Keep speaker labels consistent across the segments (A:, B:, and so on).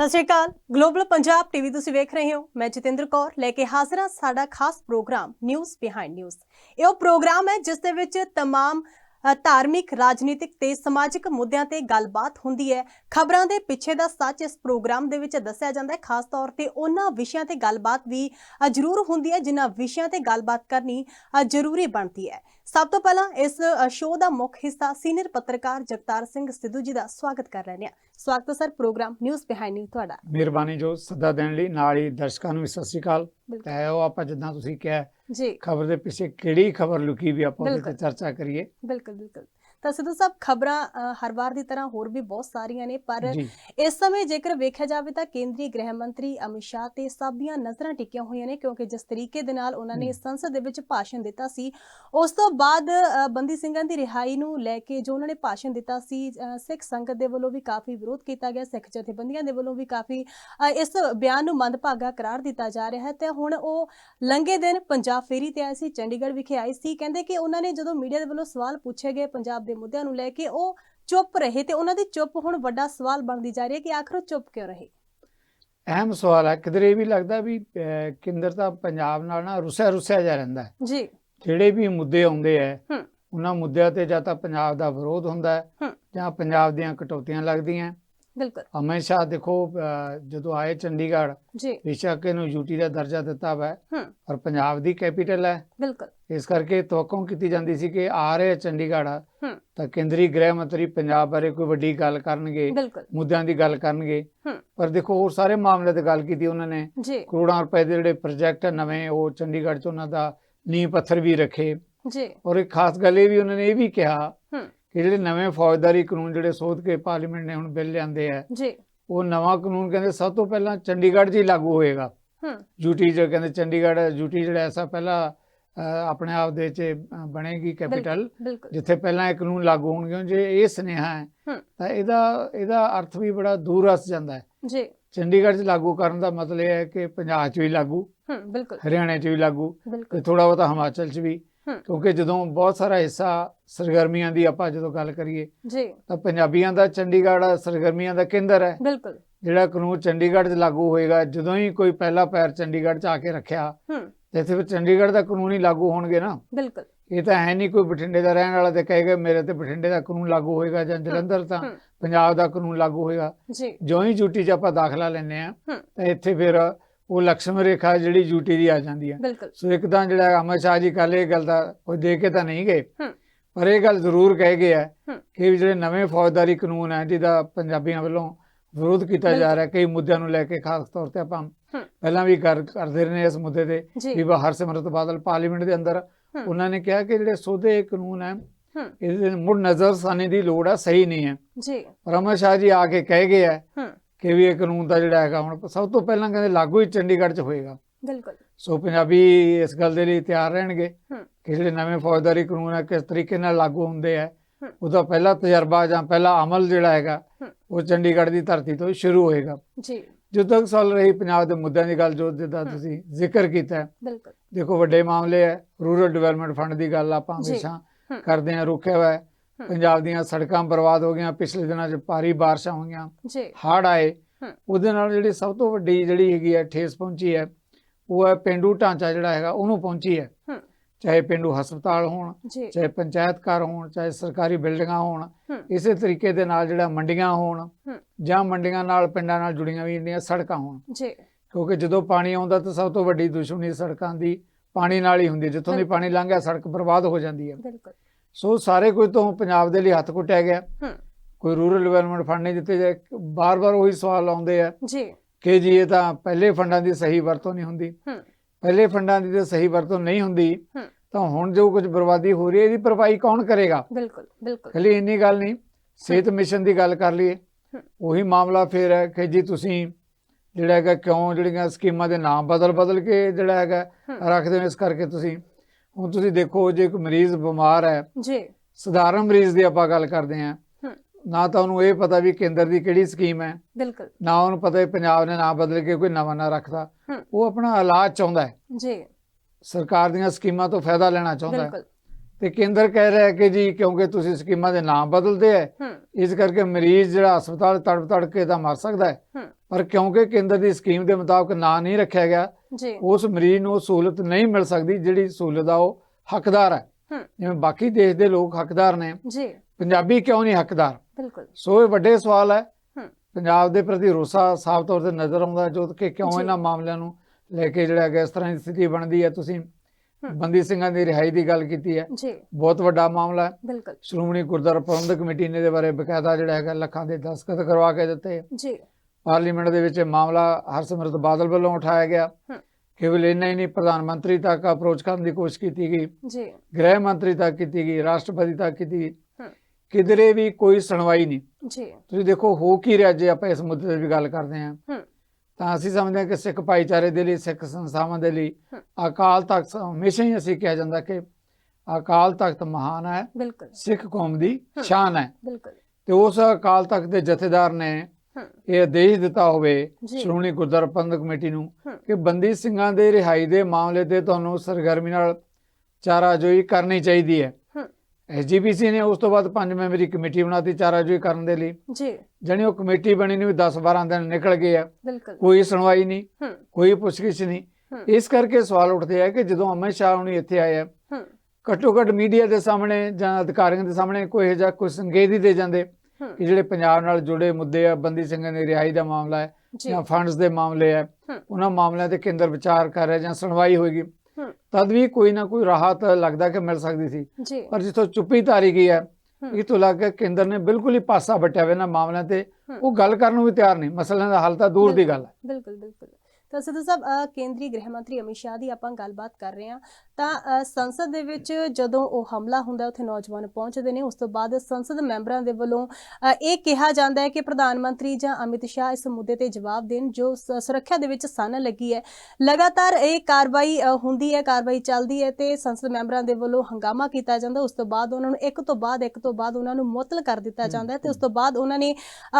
A: ਸਤਿ ਸ਼੍ਰੀ ਅਕਾਲ ਗਲੋਬਲ ਪੰਜਾਬ ਟੀਵੀ ਤੁਸੀਂ ਵੇਖ ਰਹੇ ਹੋ ਮੈਂ ਜਤਿੰਦਰ ਕੌਰ ਲੈ ਕੇ ਹਾਜ਼ਰ ਹਾਂ ਸਾਡਾ ਖਾਸ ਪ੍ਰੋਗਰਾਮ ਨਿਊਜ਼ ਬਿਹਾਈਂਡ ਨਿਊਜ਼ ਇਹ ਉਹ ਪ੍ਰੋਗਰਾਮ ਹੈ ਜਿਸ ਦੇ ਵਿੱਚ तमाम ਅ, ਧਾਰਮਿਕ ਰਾਜਨੀਤਿਕ ਤੇ ਸਮਾਜਿਕ ਮੁੱਦਿਆਂ ਤੇ ਗੱਲਬਾਤ ਹੁੰਦੀ ਹੈ ਖਬਰਾਂ ਦੇ ਪਿੱਛੇ ਦਾ ਸੱਚ ਇਸ ਪ੍ਰੋਗਰਾਮ ਦੇ ਵਿੱਚ ਦੱਸਿਆ ਜਾਂਦਾ ਹੈ ਖਾਸ ਤੌਰ ਤੇ ਉਹਨਾਂ ਵਿਸ਼ਿਆਂ ਤੇ ਗੱਲਬਾਤ ਵੀ ਅ, ਜ਼ਰੂਰ ਹੁੰਦੀ ਹੈ ਜਿਨ੍ਹਾਂ ਵਿਸ਼ਿਆਂ ਤੇ ਗੱਲਬਾਤ ਕਰਨੀ ਅ, ਜ਼ਰੂਰੀ ਬਣਦੀ ਹੈ ਸਭ ਤੋਂ ਪਹਿਲਾਂ ਇਸ ਸ਼ੋਅ ਦਾ ਮੁੱਖ ਹਿੱਸਾ ਸੀਨੀਅਰ ਪੱਤਰਕਾਰ ਜਗਤਾਰ ਸਿੰਘ ਸਿੱਧੂ ਜੀ ਦਾ ਸਵਾਗਤ ਕਰ ਰਹੇ ਹਾਂ। ਸਵਾਗਤ ਹੈ ਸਰ ਪ੍ਰੋਗਰਾਮ ਨਿਊਜ਼ ਬਿਹਾਈਂਡ ਤੁਹਾਡਾ।
B: ਮਿਹਰਬਾਨੀ ਜੋ ਸੱਦਾ ਦੇਣ ਲਈ ਨਾਲ ਹੀ ਦਰਸ਼ਕਾਂ ਨੂੰ ਸਤਿ ਸ਼੍ਰੀ ਅਕਾਲ। ਤੇ ਉਹ ਆਪਾਂ ਜਿੱਦਾਂ ਤੁਸੀਂ ਕਿਹਾ
A: ਜੀ।
B: ਖਬਰ ਦੇ ਪਿੱਛੇ ਕਿਹੜੀ ਖਬਰ ਲੁਕੀ ਵੀ ਆਪਾਂ ਉਹਦੇ। ਤੇ ਚਰਚਾ ਕਰੀਏ।
A: ਬਿਲਕੁਲ ਬਿਲਕੁਲ। ਤਾਂ ਸਿੱਧੂ ਸਾਹਿਬ ਖਬਰਾਂ ਹਰ ਵਾਰ ਦੀ ਤਰ੍ਹਾਂ ਹੋਰ ਵੀ ਬਹੁਤ ਸਾਰੀਆਂ ਨੇ ਪਰ ਇਸ ਸਮੇਂ ਜੇਕਰ ਵੇਖਿਆ ਜਾਵੇ ਤਾਂ ਕੇਂਦਰੀ ਗ੍ਰਹਿ ਮੰਤਰੀ ਅਮਿਤ ਸ਼ਾਹ ਤੇ ਸਭ ਦੀਆਂ ਨਜ਼ਰਾਂ ਟਿਕੀਆਂ ਹੋਈਆਂ ਨੇ ਕਿਉਂਕਿ ਜਿਸ ਤਰੀਕੇ ਦੇ ਨਾਲ ਉਹਨਾਂ ਨੇ। ਸੰਸਦ ਦੇ ਵਿੱਚ ਭਾਸ਼ਣ ਦਿੱਤਾ ਸੀ ਉਸ ਤੋਂ ਬਾਅਦ ਬੰਦੀ ਸਿੰਘਾਂ ਦੀ ਰਿਹਾਈ ਨੂੰ ਲੈ ਕੇ ਜੋ ਉਹਨਾਂ ਨੇ ਭਾਸ਼ਣ ਦਿੱਤਾ ਸੀ ਸਿੱਖ ਸੰਗਤ ਦੇ ਵੱਲੋਂ ਵੀ ਕਾਫੀ ਵਿਰੋਧ ਕੀਤਾ ਗਿਆ ਸਿੱਖ ਜਥੇਬੰਦੀਆਂ ਦੇ ਵੱਲੋਂ ਵੀ ਕਾਫੀ ਇਸ ਬਿਆਨ ਨੂੰ ਮੰਦਭਾਗਾ ਕਰਾਰ ਦਿੱਤਾ ਜਾ ਰਿਹਾ ਹੈ ਤੇ ਹੁਣ ਉਹ ਲੰਘੇ ਦਿਨ ਪੰਜਾਬ ਫੇਰੀ ਤੇ ਆਏ ਸੀ ਚੰਡੀਗੜ੍ਹ ਵਿਖੇ ਆਏ ਸੀ ਕਹਿੰਦੇ ਕਿ ਉਹਨਾਂ ਨੇ ਜਦੋਂ ਮੀਡੀਆ ਦੇ ਵੱਲੋਂ ਸਵਾਲ ਪੁੱਛੇ ਗਏ ਪੰਜਾਬ ਦੇ ਮੁੱਦਿਆਂ ਨੂੰ ਲੈ ਕੇ ਉਹ ਚੁੱਪ ਰਹੇ ਤੇ ਉਹਨਾਂ ਦੀ ਚੁੱਪ ਹੁਣ ਵੱਡਾ ਸਵਾਲ ਬਣਦੀ ਜਾ ਰਹੀ ਹੈ ਕਿ ਆਖਰ ਉਹ ਚੁੱਪ ਕਿਉਂ ਰਹੇ?
B: ਅਹਿਮ ਸਵਾਲ ਹੈ। ਕਿਧਰੇ ਇਹ ਵੀ ਲੱਗਦਾ ਵੀ ਕੇਂਦਰ ਤਾਂ ਪੰਜਾਬ ਨਾਲ ਨਾ ਰੁਸਿਆ ਰੁਸਿਆ ਜਾ ਰਹਿੰਦਾ ਹੈ।
A: ਜੀ।
B: ਜਿਹੜੇ ਵੀ ਮੁੱਦੇ ਆਉਂਦੇ
A: ਹਮ।
B: ਉਹਨਾਂ ਮੁੱਦਿਆਂ ਤੇ ਜਾਂ ਤਾਂ ਪੰਜਾਬ ਦਾ ਵਿਰੋਧ ਹੁੰਦਾ ਹੈ। ਜਾਂ ਪੰਜਾਬ ਦੀਆਂ ਕਟੌਤੀਆਂ ਲੱਗਦੀਆਂ
A: ਬਿਲਕੁਲ।
B: ਅਮਿਤ ਸ਼ਾਹ ਦੇਖੋ ਜਦੋਂ ਆਏ ਚੰਡੀਗੜ੍ਹ
A: ਜੀ।
B: ਬੇਸ਼ੱਕ ਇਹਨੂੰ ਯੂਟੀ ਦਾ ਦਰਜਾ ਦਿੱਤਾ ਵਾ
A: ਹਮ
B: ਪਰ ਪੰਜਾਬ ਦੀ ਕੈਪੀਟਲ ਹੈ।
A: ਬਿਲਕੁਲ।
B: ਇਸ ਕਰਕੇ ਤਵੱਕੋਂ ਕੀਤੀ ਜਾਂਦੀ ਸੀ ਕਿ ਆ ਰਹੇ ਚੰਡੀਗੜ੍ਹ ਤਾਂ ਕੇਂਦਰੀ ਗ੍ਰਹਿ ਮੰਤਰੀ ਪੰਜਾਬ ਬਾਰੇ ਕੋਈ ਵੱਡੀ ਗੱਲ ਕਰਨਗੇ ਮੁੱਦਿਆਂ ਦੀ ਗੱਲ ਕਰਨਗੇ। ਪਰ ਦੇਖੋ ਹੋਰ ਸਾਰੇ ਮਾਮਲੇ ਤੇ ਗੱਲ ਕੀਤੀ ਉਹਨਾਂ ਨੇ। ਕਰੋੜਾਂ ਰੁਪਏ ਦੇ ਜਿਹੜੇ ਪ੍ਰੋਜੈਕਟ ਨਵੇਂ ਉਹ ਚੰਡੀਗੜ੍ਹ 'ਚ ਉਹਨਾਂ ਦਾ ਨੀਂਹ ਪੱਥਰ ਵੀ ਰੱਖੇ।
A: ਜੀ।
B: ਔਰ ਇੱਕ ਖਾਸ ਗੱਲ ਇਹ ਵੀ ਉਹਨਾਂ ਨੇ ਇਹ ਵੀ ਕਿਹਾ ਕਿ ਜਿਹੜੇ ਨਵੇਂ ਫੌਜਦਾਰੀ ਕਾਨੂੰਨ ਜਿਹੜੇ ਸੋਧ ਕੇ ਪਾਰਲੀਮੈਂਟ ਨੇ ਹੁਣ ਬਿੱਲ ਲਿਆਂਦੇ ਆ
A: ਜੀ।
B: ਉਹ ਨਵਾਂ ਕਾਨੂੰਨ ਕਹਿੰਦੇ ਸਭ ਤੋਂ ਪਹਿਲਾਂ ਚੰਡੀਗੜ੍ਹ 'ਚ ਹੀ ਲਾਗੂ ਹੋਏਗਾ। ਯੂਟੀ ਜੋ ਕਹਿੰਦੇ ਚੰਡੀਗੜ੍ਹ ਯੂਟੀ ਜਿਹੜਾ ਐਸਾ ਪਹਿਲਾ ਆਪਣੇ ਆਪ ਦੇ 'ਚ ਬਣੇਗੀ ਕੈਪੀਟਲ ਜਿੱਥੇ ਪਹਿਲਾਂ ਇਹ ਕਾਨੂੰਨ ਲਾਗੂ ਹੋਣਗੇ ਜੇ ਇਹ ਸੁਨੇਹਾ ਹੈ ਤਾਂ ਇਹਦਾ ਇਹਦਾ ਅਰਥ ਵੀ ਬੜਾ ਦੂਰ ਰਸ ਜਾਂਦਾ ਹੈ।
A: ਜੀ।
B: ਚੰਡੀਗੜ੍ਹ 'ਚ ਲਾਗੂ ਕਰਨ ਦਾ ਮਤਲਬ ਇਹ ਹੈ ਕਿ ਪੰਜਾਬ 'ਚ ਵੀ ਲਾਗੂ ਹਰਿਆਣਾ 'ਚ ਵੀ ਲਾਗੂ ਤੇ ਥੋੜਾ ਬਹੁਤਾ ਹਿਮਾਚਲ 'ਚ ਵੀ। ਕਿਉਂਕਿ ਜਦੋਂ ਬਹੁਤ ਸਾਰਾ ਹਿੱਸਾ ਸਰਗਰਮੀਆਂ ਦੀ ਆਪਾਂ ਜਦੋਂ ਗੱਲ ਕਰੀਏ
A: ਜੀ।
B: ਤਾਂ ਪੰਜਾਬੀਆਂ ਦਾ ਚੰਡੀਗੜ੍ਹ ਸਰਗਰਮੀਆਂ ਦਾ ਕੇਂਦਰ ਹੈ।
A: ਬਿਲਕੁਲ।
B: ਜਿਹੜਾ ਕਾਨੂੰਨ ਚੰਡੀਗੜ੍ਹ 'ਚ ਲਾਗੂ ਹੋਏਗਾ ਜਦੋਂ ਹੀ ਕੋਈ ਪਹਿਲਾ ਪੈਰ ਚੰਡੀਗੜ੍ਹ 'ਚ ਆ ਕੇ ਰੱਖਿਆ ਤੇ ਇੱਥੇ ਫਿਰ ਚੰਡੀਗੜ੍ਹ ਦਾ ਕਾਨੂੰਨ ਹੀ ਲਾਗੂ ਹੋਣਗੇ ਨਾ।
A: ਬਿਲਕੁਲ।
B: ਇਹ ਤਾਂ ਹੈ ਨਹੀਂ ਕੋਈ ਬਠਿੰਡੇ ਦਾ ਰਹਿਣ ਵਾਲਾ ਤੇ ਕਹੇਗਾ ਮੇਰੇ ਤੇ ਬਠਿੰਡੇ ਦਾ ਕਾਨੂੰਨ ਲਾਗੂ ਹੋਏਗਾ ਜਾਂ ਜਲੰਧਰ ਤਾਂ ਪੰਜਾਬ ਦਾ ਕਾਨੂੰਨ ਲਾਗੂ ਹੋਏਗਾ।
A: ਜੀ।
B: ਜਿਉਂ ਹੀ ਯੂਟੀ 'ਚ ਆਪਾਂ ਦਾਖਲਾ ਲੈਂਦੇ ਆ ਤਾਂ ਇੱਥੇ ਫਿਰ ਉਹ ਲਕਸ਼ਮ ਰੇਖਾ ਜਿਹੜੀ ਯੂਟੀ ਦੀ ਆ ਜਾਂਦੀ ਹੈ
A: ਬਿਲਕੁਲ।
B: ਸੋ ਇੱਕ ਤਾਂ ਜਿਹੜਾ ਅਮਰ ਸ਼ਾਹ ਜੀ ਕੱਲ ਇਹ ਗੱਲ ਦਾ ਕੋਈ ਦੇ ਕੇ ਤਾਂ ਨਹੀਂ ਗਏ। ਪਰ ਇਹ ਗੱਲ ਜ਼ਰੂਰ ਕਹਿ
A: ਹਮ
B: ਕਿ ਜਿਹੜੇ ਨਵੇਂ ਫੌਜਦਾਰੀ ਕਾਨੂੰਨ ਹੈ ਜਿਹਦਾ ਪੰਜਾਬੀਆਂ ਵੱਲੋਂ ਵਿਰੋਧ ਕੀਤਾ ਜਾ ਰਿਹਾ ਕਈ ਮੁੱਦਿਆਂ ਨੂੰ ਲੈ ਕੇ ਖਾਸ ਤੌਰ ਤੇ ਆਪਾਂ ਪਹਿਲਾਂ ਵੀ ਕਰ ਕਰਦੇ ਰਹੇ ਨੇ ਇਸ ਮੁੱਦੇ ਤੇ ਵੀ ਹਰਸਿਮਰਤ ਬਾਦਲ ਪਾਰਲੀਮੈਂਟ ਦੇ ਅੰਦਰ ਉਹਨਾਂ ਨੇ ਕਿਹਾ ਕਿ ਜਿਹੜੇ ਸੋਧੇ ਕਾਨੂੰਨ ਹੈ। ਇਹਦੇ ਮੁੜ ਨਜ਼ਰਸਾਨੀ ਦੀ ਲੋੜ ਹੈ ਸਹੀ ਨਹੀਂ ਹੈ।
A: ਜੀ।
B: ਪਰ ਅਮਰ ਸ਼ਾਹ ਜੀ ਆ ਕੇ ਕਹਿ ਗਏ ਹੈ। ਕਿ ਵੀ ਇਹ ਕਾਨੂੰਨ ਦਾ ਜਿਹੜਾ ਹੈਗਾ ਹੁਣ ਸਭ ਤੋਂ ਪਹਿਲਾਂ ਕਹਿੰਦੇ ਲਾਗੂ ਹੀ ਚੰਡੀਗੜ੍ਹ 'ਚ ਹੋਏਗਾ।
A: ਬਿਲਕੁਲ।
B: ਸੋ ਪੰਜਾਬੀ ਇਸ ਗੱਲ ਦੇ ਲਈ ਤਿਆਰ ਰਹਿਣਗੇ ਕਿ ਜਿਹੜੇ ਨਵੇਂ ਫੌਜਦਾਰੀ ਕਾਨੂੰਨ ਹੈ ਕਿਸ ਤਰੀਕੇ ਨਾਲ ਲਾਗੂ ਹੁੰਦੇ ਆ ਉਹਦਾ ਪਹਿਲਾ ਤਜਰਬਾ ਜਾਂ ਪਹਿਲਾ ਅਮਲ ਜਿਹੜਾ ਹੈਗਾ ਉਹ ਚੰਡੀਗੜ੍ਹ ਦੀ ਧਰਤੀ ਤੋਂ ਸ਼ੁਰੂ ਹੋਏਗਾ।
A: ਜੀ।
B: ਜਦੋਂ ਤੱਕ ਚੱਲ ਰਹੀ ਪੰਜਾਬ ਦੇ ਮੁੱਦਿਆਂ ਦੀ ਗੱਲ ਜੋ ਜਿੱਦਾਂ ਤੁਸੀਂ ਜ਼ਿਕਰ ਕੀਤਾ ਹੈ,
A: ਬਿਲਕੁਲ।
B: ਦੇਖੋ ਵੱਡੇ ਮਾਮਲੇ ਹੈ ਰੂਰਲ ਡਿਵੈਲਪਮੈਂਟ ਫੰਡ ਦੀ ਗੱਲ ਆਪਾਂ। ਹਮੇਸ਼ਾ
A: ਹਮ
B: ਕਰਦੇ ਹਾਂ ਰੁਕਿਆ ਹੋਇਆ। ਪੰਜਾਬ ਦੀਆਂ ਸੜਕਾਂ ਬਰਬਾਦ ਹੋ ਗਈਆਂ ਪਿਛਲੇ ਦਿਨਾਂ 'ਚ ਭਾਰੀ ਬਾਰਿਸ਼ਾਂ ਹੋਈਆਂ
A: ਜੀ।
B: ਹੜ੍ਹ ਆਏ। ਉਹਦੇ ਨਾਲ ਜਿਹੜੀ ਸਭ ਤੋਂ ਵੱਡੀ ਜਿਹੜੀ ਹੈਗੀ ਹੈ ਠੇਸ ਪਹੁੰਚੀ ਹੈ ਉਹ ਹੈ ਪਿੰਡੂ ਢਾਂਚਾ ਜਿਹੜਾ ਹੈਗਾ ਉਹਨੂੰ ਪਹੁੰਚੀ ਹੈ। ਚਾਹੇ ਪਿੰਡੂ ਹਸਪਤਾਲ ਹੋਣ ਚਾਹੇ ਪੰਚਾਇਤ ਘਰ ਹੋਣ ਚਾਹੇ ਸਰਕਾਰੀ ਬਿਲਡਿੰਗਾਂ ਹੋਣ ਇਸੇ ਤਰੀਕੇ ਦੇ ਨਾਲ ਜਿਹੜਾ ਮੰਡੀਆਂ ਹੋਣ ਜਾਂ ਮੰਡੀਆਂ ਨਾਲ ਪਿੰਡਾਂ ਨਾਲ ਜੁੜੀਆਂ ਵੀ ਹੁੰਦੀਆਂ ਸੜਕਾਂ ਹੋਣ।
A: ਜੀ।
B: ਕਿਉਂਕਿ ਜਦੋਂ ਪਾਣੀ ਆਉਂਦਾ ਤਾਂ ਸਭ ਤੋਂ ਵੱਡੀ ਦੁਸ਼ਮਣੀ ਸੜਕਾਂ ਦੀ ਪਾਣੀ ਨਾਲ ਹੀ ਹੁੰਦੀ ਜਿੱਥੋਂ ਦੀ। ਪਾਣੀ ਲੰਘਿਆ ਸੜਕ ਬਰਬਾਦ ਹੋ ਜਾਂਦੀ ਹੈ।
A: ਬਿਲਕੁਲ।
B: ਸੋ ਸਾਰੇ ਕੁਝ ਤੋਂ ਪੰਜਾਬ ਦੇ ਲਈ ਹੱਥ ਕੁੱਟਿਆ ਗਿਆ। ਕੋਈ ਰੂਰਲ ਡਿਵੈਲਪਮੈਂਟ ਫੰਡ ਨਹੀਂ ਦਿੱਤੇ ਜਾਏ ਬਾਰ-ਬਾਰ ਉਹੀ ਸਵਾਲ ਆਉਂਦੇ ਆ
A: ਜੀ।
B: ਕਿ ਜੀ ਇਹ ਤਾਂ ਪਹਿਲੇ ਫੰਡਾਂ ਦੀ ਸਹੀ ਵਰਤੋਂ ਨਹੀਂ ਹੁੰਦੀ। ਪਹਿਲੇ ਫੰਡਾਂ ਦੀ ਜੇ ਸਹੀ ਵਰਤੋਂ ਨਹੀਂ ਹੁੰਦੀ। ਤਾਂ ਹੁਣ ਜੋ ਕੁਝ ਬਰਬਾਦੀ ਹੋ ਰਹੀ ਹੈ ਇਹਦੀ ਭਰਪਾਈ ਕੌਣ ਕਰੇਗਾ?
A: ਬਿਲਕੁਲ ਬਿਲਕੁਲ।
B: ਖਾਲੀ ਇੰਨੀ ਗੱਲ ਨਹੀਂ ਸਿਹਤ ਮਿਸ਼ਨ ਦੀ ਗੱਲ ਕਰ ਲਈਏ। ਉਹੀ ਮਾਮਲਾ ਫੇਰ ਹੈ ਕਿ ਜੀ ਤੁਸੀਂ ਜਿਹੜਾ ਹੈਗਾ ਕਿਉਂ ਜਿਹੜੀਆਂ ਸਕੀਮਾਂ ਦੇ ਨਾਮ ਬਦਲ ਬਦਲ ਕੇ ਜਿਹੜਾ ਹੈਗਾ ਰੱਖਦੇ ਹੋ ਇਸ ਕਰਕੇ ਤੁਸੀਂ ਹੁਣ ਤੁਸੀਂ ਦੇਖੋ ਜੇ ਕੋਈ ਮਰੀਜ਼ ਬਿਮਾਰ ਹੈ
A: ਜੀ।
B: ਸਧਾਰਨ ਮਰੀਜ਼ ਦੀ ਆਪਾਂ ਗੱਲ ਕਰਦੇ ਹਾਂ।
A: ਹਮ
B: ਨਾ ਤਾਂ ਉਹਨੂੰ ਇਹ ਪਤਾ ਵੀ ਕੇਂਦਰ ਦੀ ਕਿਹੜੀ ਸਕੀਮ ਹੈ।
A: ਬਿਲਕੁਲ।
B: ਨਾ ਉਹਨੂੰ ਪਤਾ ਵੀ ਪੰਜਾਬ ਨੇ ਨਾਮ ਬਦਲ ਕੇ ਕੋਈ ਨਵਾਂ ਨਾ ਰੱਖਦਾ। ਉਹ ਆਪਣਾ ਇਲਾਜ ਚਾਹੁੰਦਾ ਹੈ।
A: ਜੀ।
B: ਸਰਕਾਰ ਦੀਆਂ ਸਕੀਮਾਂ ਤੋਂ ਫਾਇਦਾ ਲੈਣਾ ਚਾਹੁੰਦਾ ਹੈ।
A: ਬਿਲਕੁਲ।
B: ਤੇ ਕੇਂਦਰ ਕਹਿ ਰਿਹਾ ਹੈ ਕਿ ਜੀ ਕਿਉਂਕਿ ਤੁਸੀਂ ਸਕੀਮਾਂ ਦੇ ਨਾਮ ਬਦਲਦੇ ਹੈ ਇਸ ਕਰਕੇ ਮਰੀਜ਼ ਜਿਹੜਾ ਹਸਪਤਾਲ ਤੜਪ ਤੜ ਕੇ ਤਾਂ ਮਰ ਸਕਦਾ ਹੈ। ਪਰ ਕਿਉਂਕਿ ਕੇਂਦਰ ਦੀ ਸਕੀਮ ਦੇ ਮੁਤਾਬਕ ਨਾਂ ਨਹੀਂ ਰੱਖਿਆ ਗਿਆ
A: ਜੀ।
B: ਉਸ ਮਰੀਜ਼ ਨੂੰ ਸਹੂਲਤ ਨਹੀਂ ਮਿਲ ਸਕਦੀ ਜਿਹੜੀ ਸਹੂਲਤ ਦਾ ਉਹ ਹੱਕਦਾਰ ਹੈ।
A: ਹੂੰ।
B: ਜਿਵੇਂ ਬਾਕੀ ਦੇਸ਼ ਦੇ ਲੋਕ ਹੱਕਦਾਰ ਨੇ।
A: ਜੀ।
B: ਪੰਜਾਬੀ ਕਿਉਂ ਨਹੀਂ ਹੱਕਦਾਰ?
A: ਬਿਲਕੁਲ।
B: ਸੋ ਇਹ ਵੱਡੇ ਸਵਾਲ ਹੈ।
A: ਹੂੰ।
B: ਪੰਜਾਬ ਦੇ ਪ੍ਰਤੀ ਰੋਸਾ ਸਾਫ਼ ਤੌਰ ਤੇ ਨਜ਼ਰ ਆਉਂਦਾ ਜੋ ਕਿ ਕਿਉਂ। ਇਹਨਾਂ ਮਾਮਲਿਆਂ ਨੂੰ ਲੈ ਕੇ ਜਿਹੜਾ ਹੈਗਾ ਇਸ ਤਰ੍ਹਾਂ ਦੀ ਸਥਿਤੀ ਬਣਦੀ ਹੈ। ਤੁਸੀਂ
A: ਹੂੰ।
B: ਬੰਦੀ ਸਿੰਘਾਂ ਦੀ ਰਿਹਾਈ ਦੀ ਗੱਲ ਕੀਤੀ ਹੈ।
A: ਜੀ।
B: ਬਹੁਤ ਵੱਡਾ ਮਾਮਲਾ ਹੈ।
A: ਬਿਲਕੁਲ।
B: ਸ਼੍ਰੋਮਣੀ ਗੁਰਦੁਆਰਾ ਪ੍ਰਬੰਧਕ ਕਮੇਟੀ ਨੇ ਇਹਦੇ ਬਾਰੇ ਬਕਾਇਦਾ ਜਿਹੜਾ ਹੈਗਾ ਲੱਖਾਂ ਦੇ ਦਸਤਖਤ ਕਰਵਾ ਕੇ ਦਿੱਤੇ।
A: ਜੀ।
B: ਪਾਰਲੀਮੈਂਟ ਦੇ ਵਿੱਚ ਇਹ ਮਾਮਲਾ ਹਰਸਿਮਰਤ ਬਾਦਲ ਵੱਲੋਂ ਉਠਾਇਆ ਗਿਆ। ਕੇਵਲ ਇੰਨਾ ਹੀ ਨਹੀਂ ਪ੍ਰਧਾਨ ਮੰਤਰੀ ਤੱਕ ਅਪਰੋਚ ਕਰਨ ਦੀ ਕੋਸ਼ਿਸ਼ ਕੀਤੀ ਗਈ।
A: ਜੀ।
B: ਗ੍ਰਹਿ ਮੰਤਰੀ ਤੱਕ ਕੀਤੀ ਗਈ ਰਾਸ਼ਟਰਪਤੀ ਤੱਕ ਕੀਤੀ। ਕਿਧਰੇ ਵੀ ਕੋਈ ਸੁਣਵਾਈ ਨਹੀਂ।
A: ਜੀ।
B: ਤੁਸੀਂ ਦੇਖੋ ਹੋ ਕੀ ਰਿਹਾ ਜੇ ਆਪਾਂ ਇਸ ਮੁੱਦੇ ਤੇ ਵੀ ਗੱਲ ਕਰਦੇ ਹਾਂ। ਤਾਂ ਅਸੀਂ ਸਮਝਦੇ ਹਾਂ ਕਿ ਸਿੱਖ ਭਾਈਚਾਰੇ ਦੇ ਲਈ ਸਿੱਖ ਸੰਸਥਾਵਾਂ ਦੇ ਲਈ। ਅਕਾਲ ਤਖਤ ਹਮੇਸ਼ਾ ਹੀ ਅਸੀਂ ਕਿਹਾ ਜਾਂਦਾ ਕਿ ਅਕਾਲ ਤਖਤ ਮਹਾਨ ਹੈ।
A: ਬਿਲਕੁਲ।
B: ਸਿੱਖ ਕੌਮ ਦੀ। ਸ਼ਾਨ ਹੈ।
A: ਬਿਲਕੁਲ।
B: ਤੇ ਉਸ ਅਕਾਲ ਤਖਤ ਦੇ ਜਥੇਦਾਰ ਨੇ ਇਹ ਆਦੇਸ਼ ਦਿੱਤਾ ਹੋਵੇ ਸ਼੍ਰੋਮਣੀ ਗੁਰਦੁਆਰਾ ਪ੍ਰਬੰਧਕ ਕਮੇਟੀ ਨੂੰ। ਕਿ ਬੰਦੀ ਸਿੰਘਾਂ ਦੇ ਰਿਹਾਈ ਦੇ ਮਾਮਲੇ ਤੇ ਤੁਹਾਨੂੰ ਸਰਗਰਮੀ ਨਾਲ ਚਾਰਾਜੋਈ ਕਰਨੀ ਚਾਹੀਦੀ ਹੈ। ਐਸਜੀਪੀਸੀ ਨੇ ਉਸ ਤੋਂ ਬਾਅਦ ਪੰਜ ਮੈਂਬਰੀ ਕਮੇਟੀ ਬਣਾਤੀ ਚਾਰਾਜੋਈ ਕਰਨ ਦੇ ਲਈ।
A: ਜੀ।
B: ਜਣੀ ਉਹ ਕਮੇਟੀ ਬਣੀ ਨੂੰ ਵੀ 10 12 ਦਿਨ ਨਿਕਲ ਗਏ ਆ। ਕੋਈ ਸੁਣਵਾਈ ਨਹੀਂ। ਕੋਈ ਪੁੱਛਗਿੱਛ ਨਹੀਂ। ਇਸ ਕਰਕੇ ਸਵਾਲ ਉੱਠਦੇ ਆ ਕਿ ਜਦੋਂ ਅਮਿਤ ਸ਼ਾਹ ਹੁਣੀ ਇੱਥੇ ਆਏ ਆ
A: ਹੂੰ।
B: ਘੱਟੋ ਘੱਟ ਮੀਡੀਆ ਦੇ ਸਾਹਮਣੇ ਜਾਂ ਅਧਿਕਾਰੀਆਂ ਦੇ ਸਾਹਮਣੇ ਕੋਈ ਜਿਹਾ ਕੋਈ ਸੰਕੇਤ ਹੀ ਦੇ ਜਾਂਦੇ।
A: ਹੂੰ।
B: ਕਿ ਜਿਹੜੇ ਪੰਜਾਬ ਨਾਲ ਜੁੜੇ ਮੁੱਦੇ ਆ ਬੰਦੀ ਸਿੰਘਾਂ ਦੀ ਰਿਹਾਈ ਦਾ ਮਾਮਲਾ ਹੈ
A: ਜੀ।
B: ਫੰਡਸ ਦੇ ਮਾਮਲੇ ਹੂੰ। ਉਹਨਾਂ ਮਾਮਲਿਆਂ ਤੇ ਕੇਂਦਰ ਵਿਚਾਰ ਕਰ ਰਿਹਾ ਜਾਂ ਸੁਣਵਾਈ ਹੋਏਗੀ। ਤਦ ਵੀ ਕੋਈ ਨਾ ਕੋਈ ਰਾਹਤ ਲੱਗਦਾ ਕਿ ਮਿਲ ਸਕਦੀ ਸੀ। ਪਰ ਜਿੱਥੋਂ ਚੁੱਪੀ ਧਾਰੀ ਗਈ ਹੈ। ਇਹ ਤੋਂ ਲੱਗ ਕੇ ਕੇਂਦਰ ਨੇ ਬਿਲਕੁਲ ਹੀ ਪਾਸਾ ਵੱਟਿਆ ਹੋਇਆ ਇਹਨਾਂ ਮਾਮਲਿਆਂ ਤੇ। ਉਹ ਗੱਲ ਕਰਨ ਨੂੰ ਵੀ ਤਿਆਰ ਨਹੀਂ ਮਸਲਿਆਂ ਦਾ ਹੱਲ ਤਾਂ ਦੂਰ ਦੀ ਗੱਲ ਹੈ।
A: ਬਿਲਕੁਲ ਬਿਲਕੁਲ। ਤਾਂ ਸਿੱਧੂ ਸਾਹਿਬ ਕੇਂਦਰੀ ਗ੍ਰਹਿ ਮੰਤਰੀ ਅਮਿਤ ਸ਼ਾਹ ਦੀ ਆਪਾਂ ਗੱਲਬਾਤ ਕਰ ਰਹੇ ਹਾਂ। ਤਾਂ ਸੰਸਦ ਦੇ ਵਿੱਚ ਜਦੋਂ ਉਹ ਹਮਲਾ ਹੁੰਦਾ, ਉੱਥੇ ਨੌਜਵਾਨ ਪਹੁੰਚਦੇ ਨੇ। ਉਸ ਤੋਂ ਬਾਅਦ ਸੰਸਦ ਮੈਂਬਰਾਂ ਦੇ ਵੱਲੋਂ ਇਹ ਕਿਹਾ ਜਾਂਦਾ ਹੈ ਕਿ ਪ੍ਰਧਾਨ ਮੰਤਰੀ ਜਾਂ ਅਮਿਤ ਸ਼ਾਹ ਇਸ ਮੁੱਦੇ ਤੇ ਜਵਾਬ ਦੇਣ, ਜੋ ਸੁਰੱਖਿਆ ਦੇ ਵਿੱਚ ਸਨ, ਲੱਗੀ ਹੈ। ਲਗਾਤਾਰ ਇਹ ਕਾਰਵਾਈ ਹੁੰਦੀ ਹੈ, ਕਾਰਵਾਈ ਚੱਲਦੀ ਹੈ ਤੇ ਸੰਸਦ ਮੈਂਬਰਾਂ ਦੇ ਵੱਲੋਂ ਹੰਗਾਮਾ ਕੀਤਾ ਜਾਂਦਾ। ਉਸ ਤੋਂ ਬਾਅਦ ਉਹਨਾਂ ਨੂੰ, ਇੱਕ ਤੋਂ ਬਾਅਦ, ਇੱਕ ਤੋਂ ਬਾਅਦ ਉਹਨਾਂ ਨੂੰ ਮੁਅੱਤਲ ਕਰ ਦਿੱਤਾ ਜਾਂਦਾ ਹੈ ਤੇ ਉਸ ਤੋਂ ਬਾਅਦ ਉਹਨਾਂ ਨੇ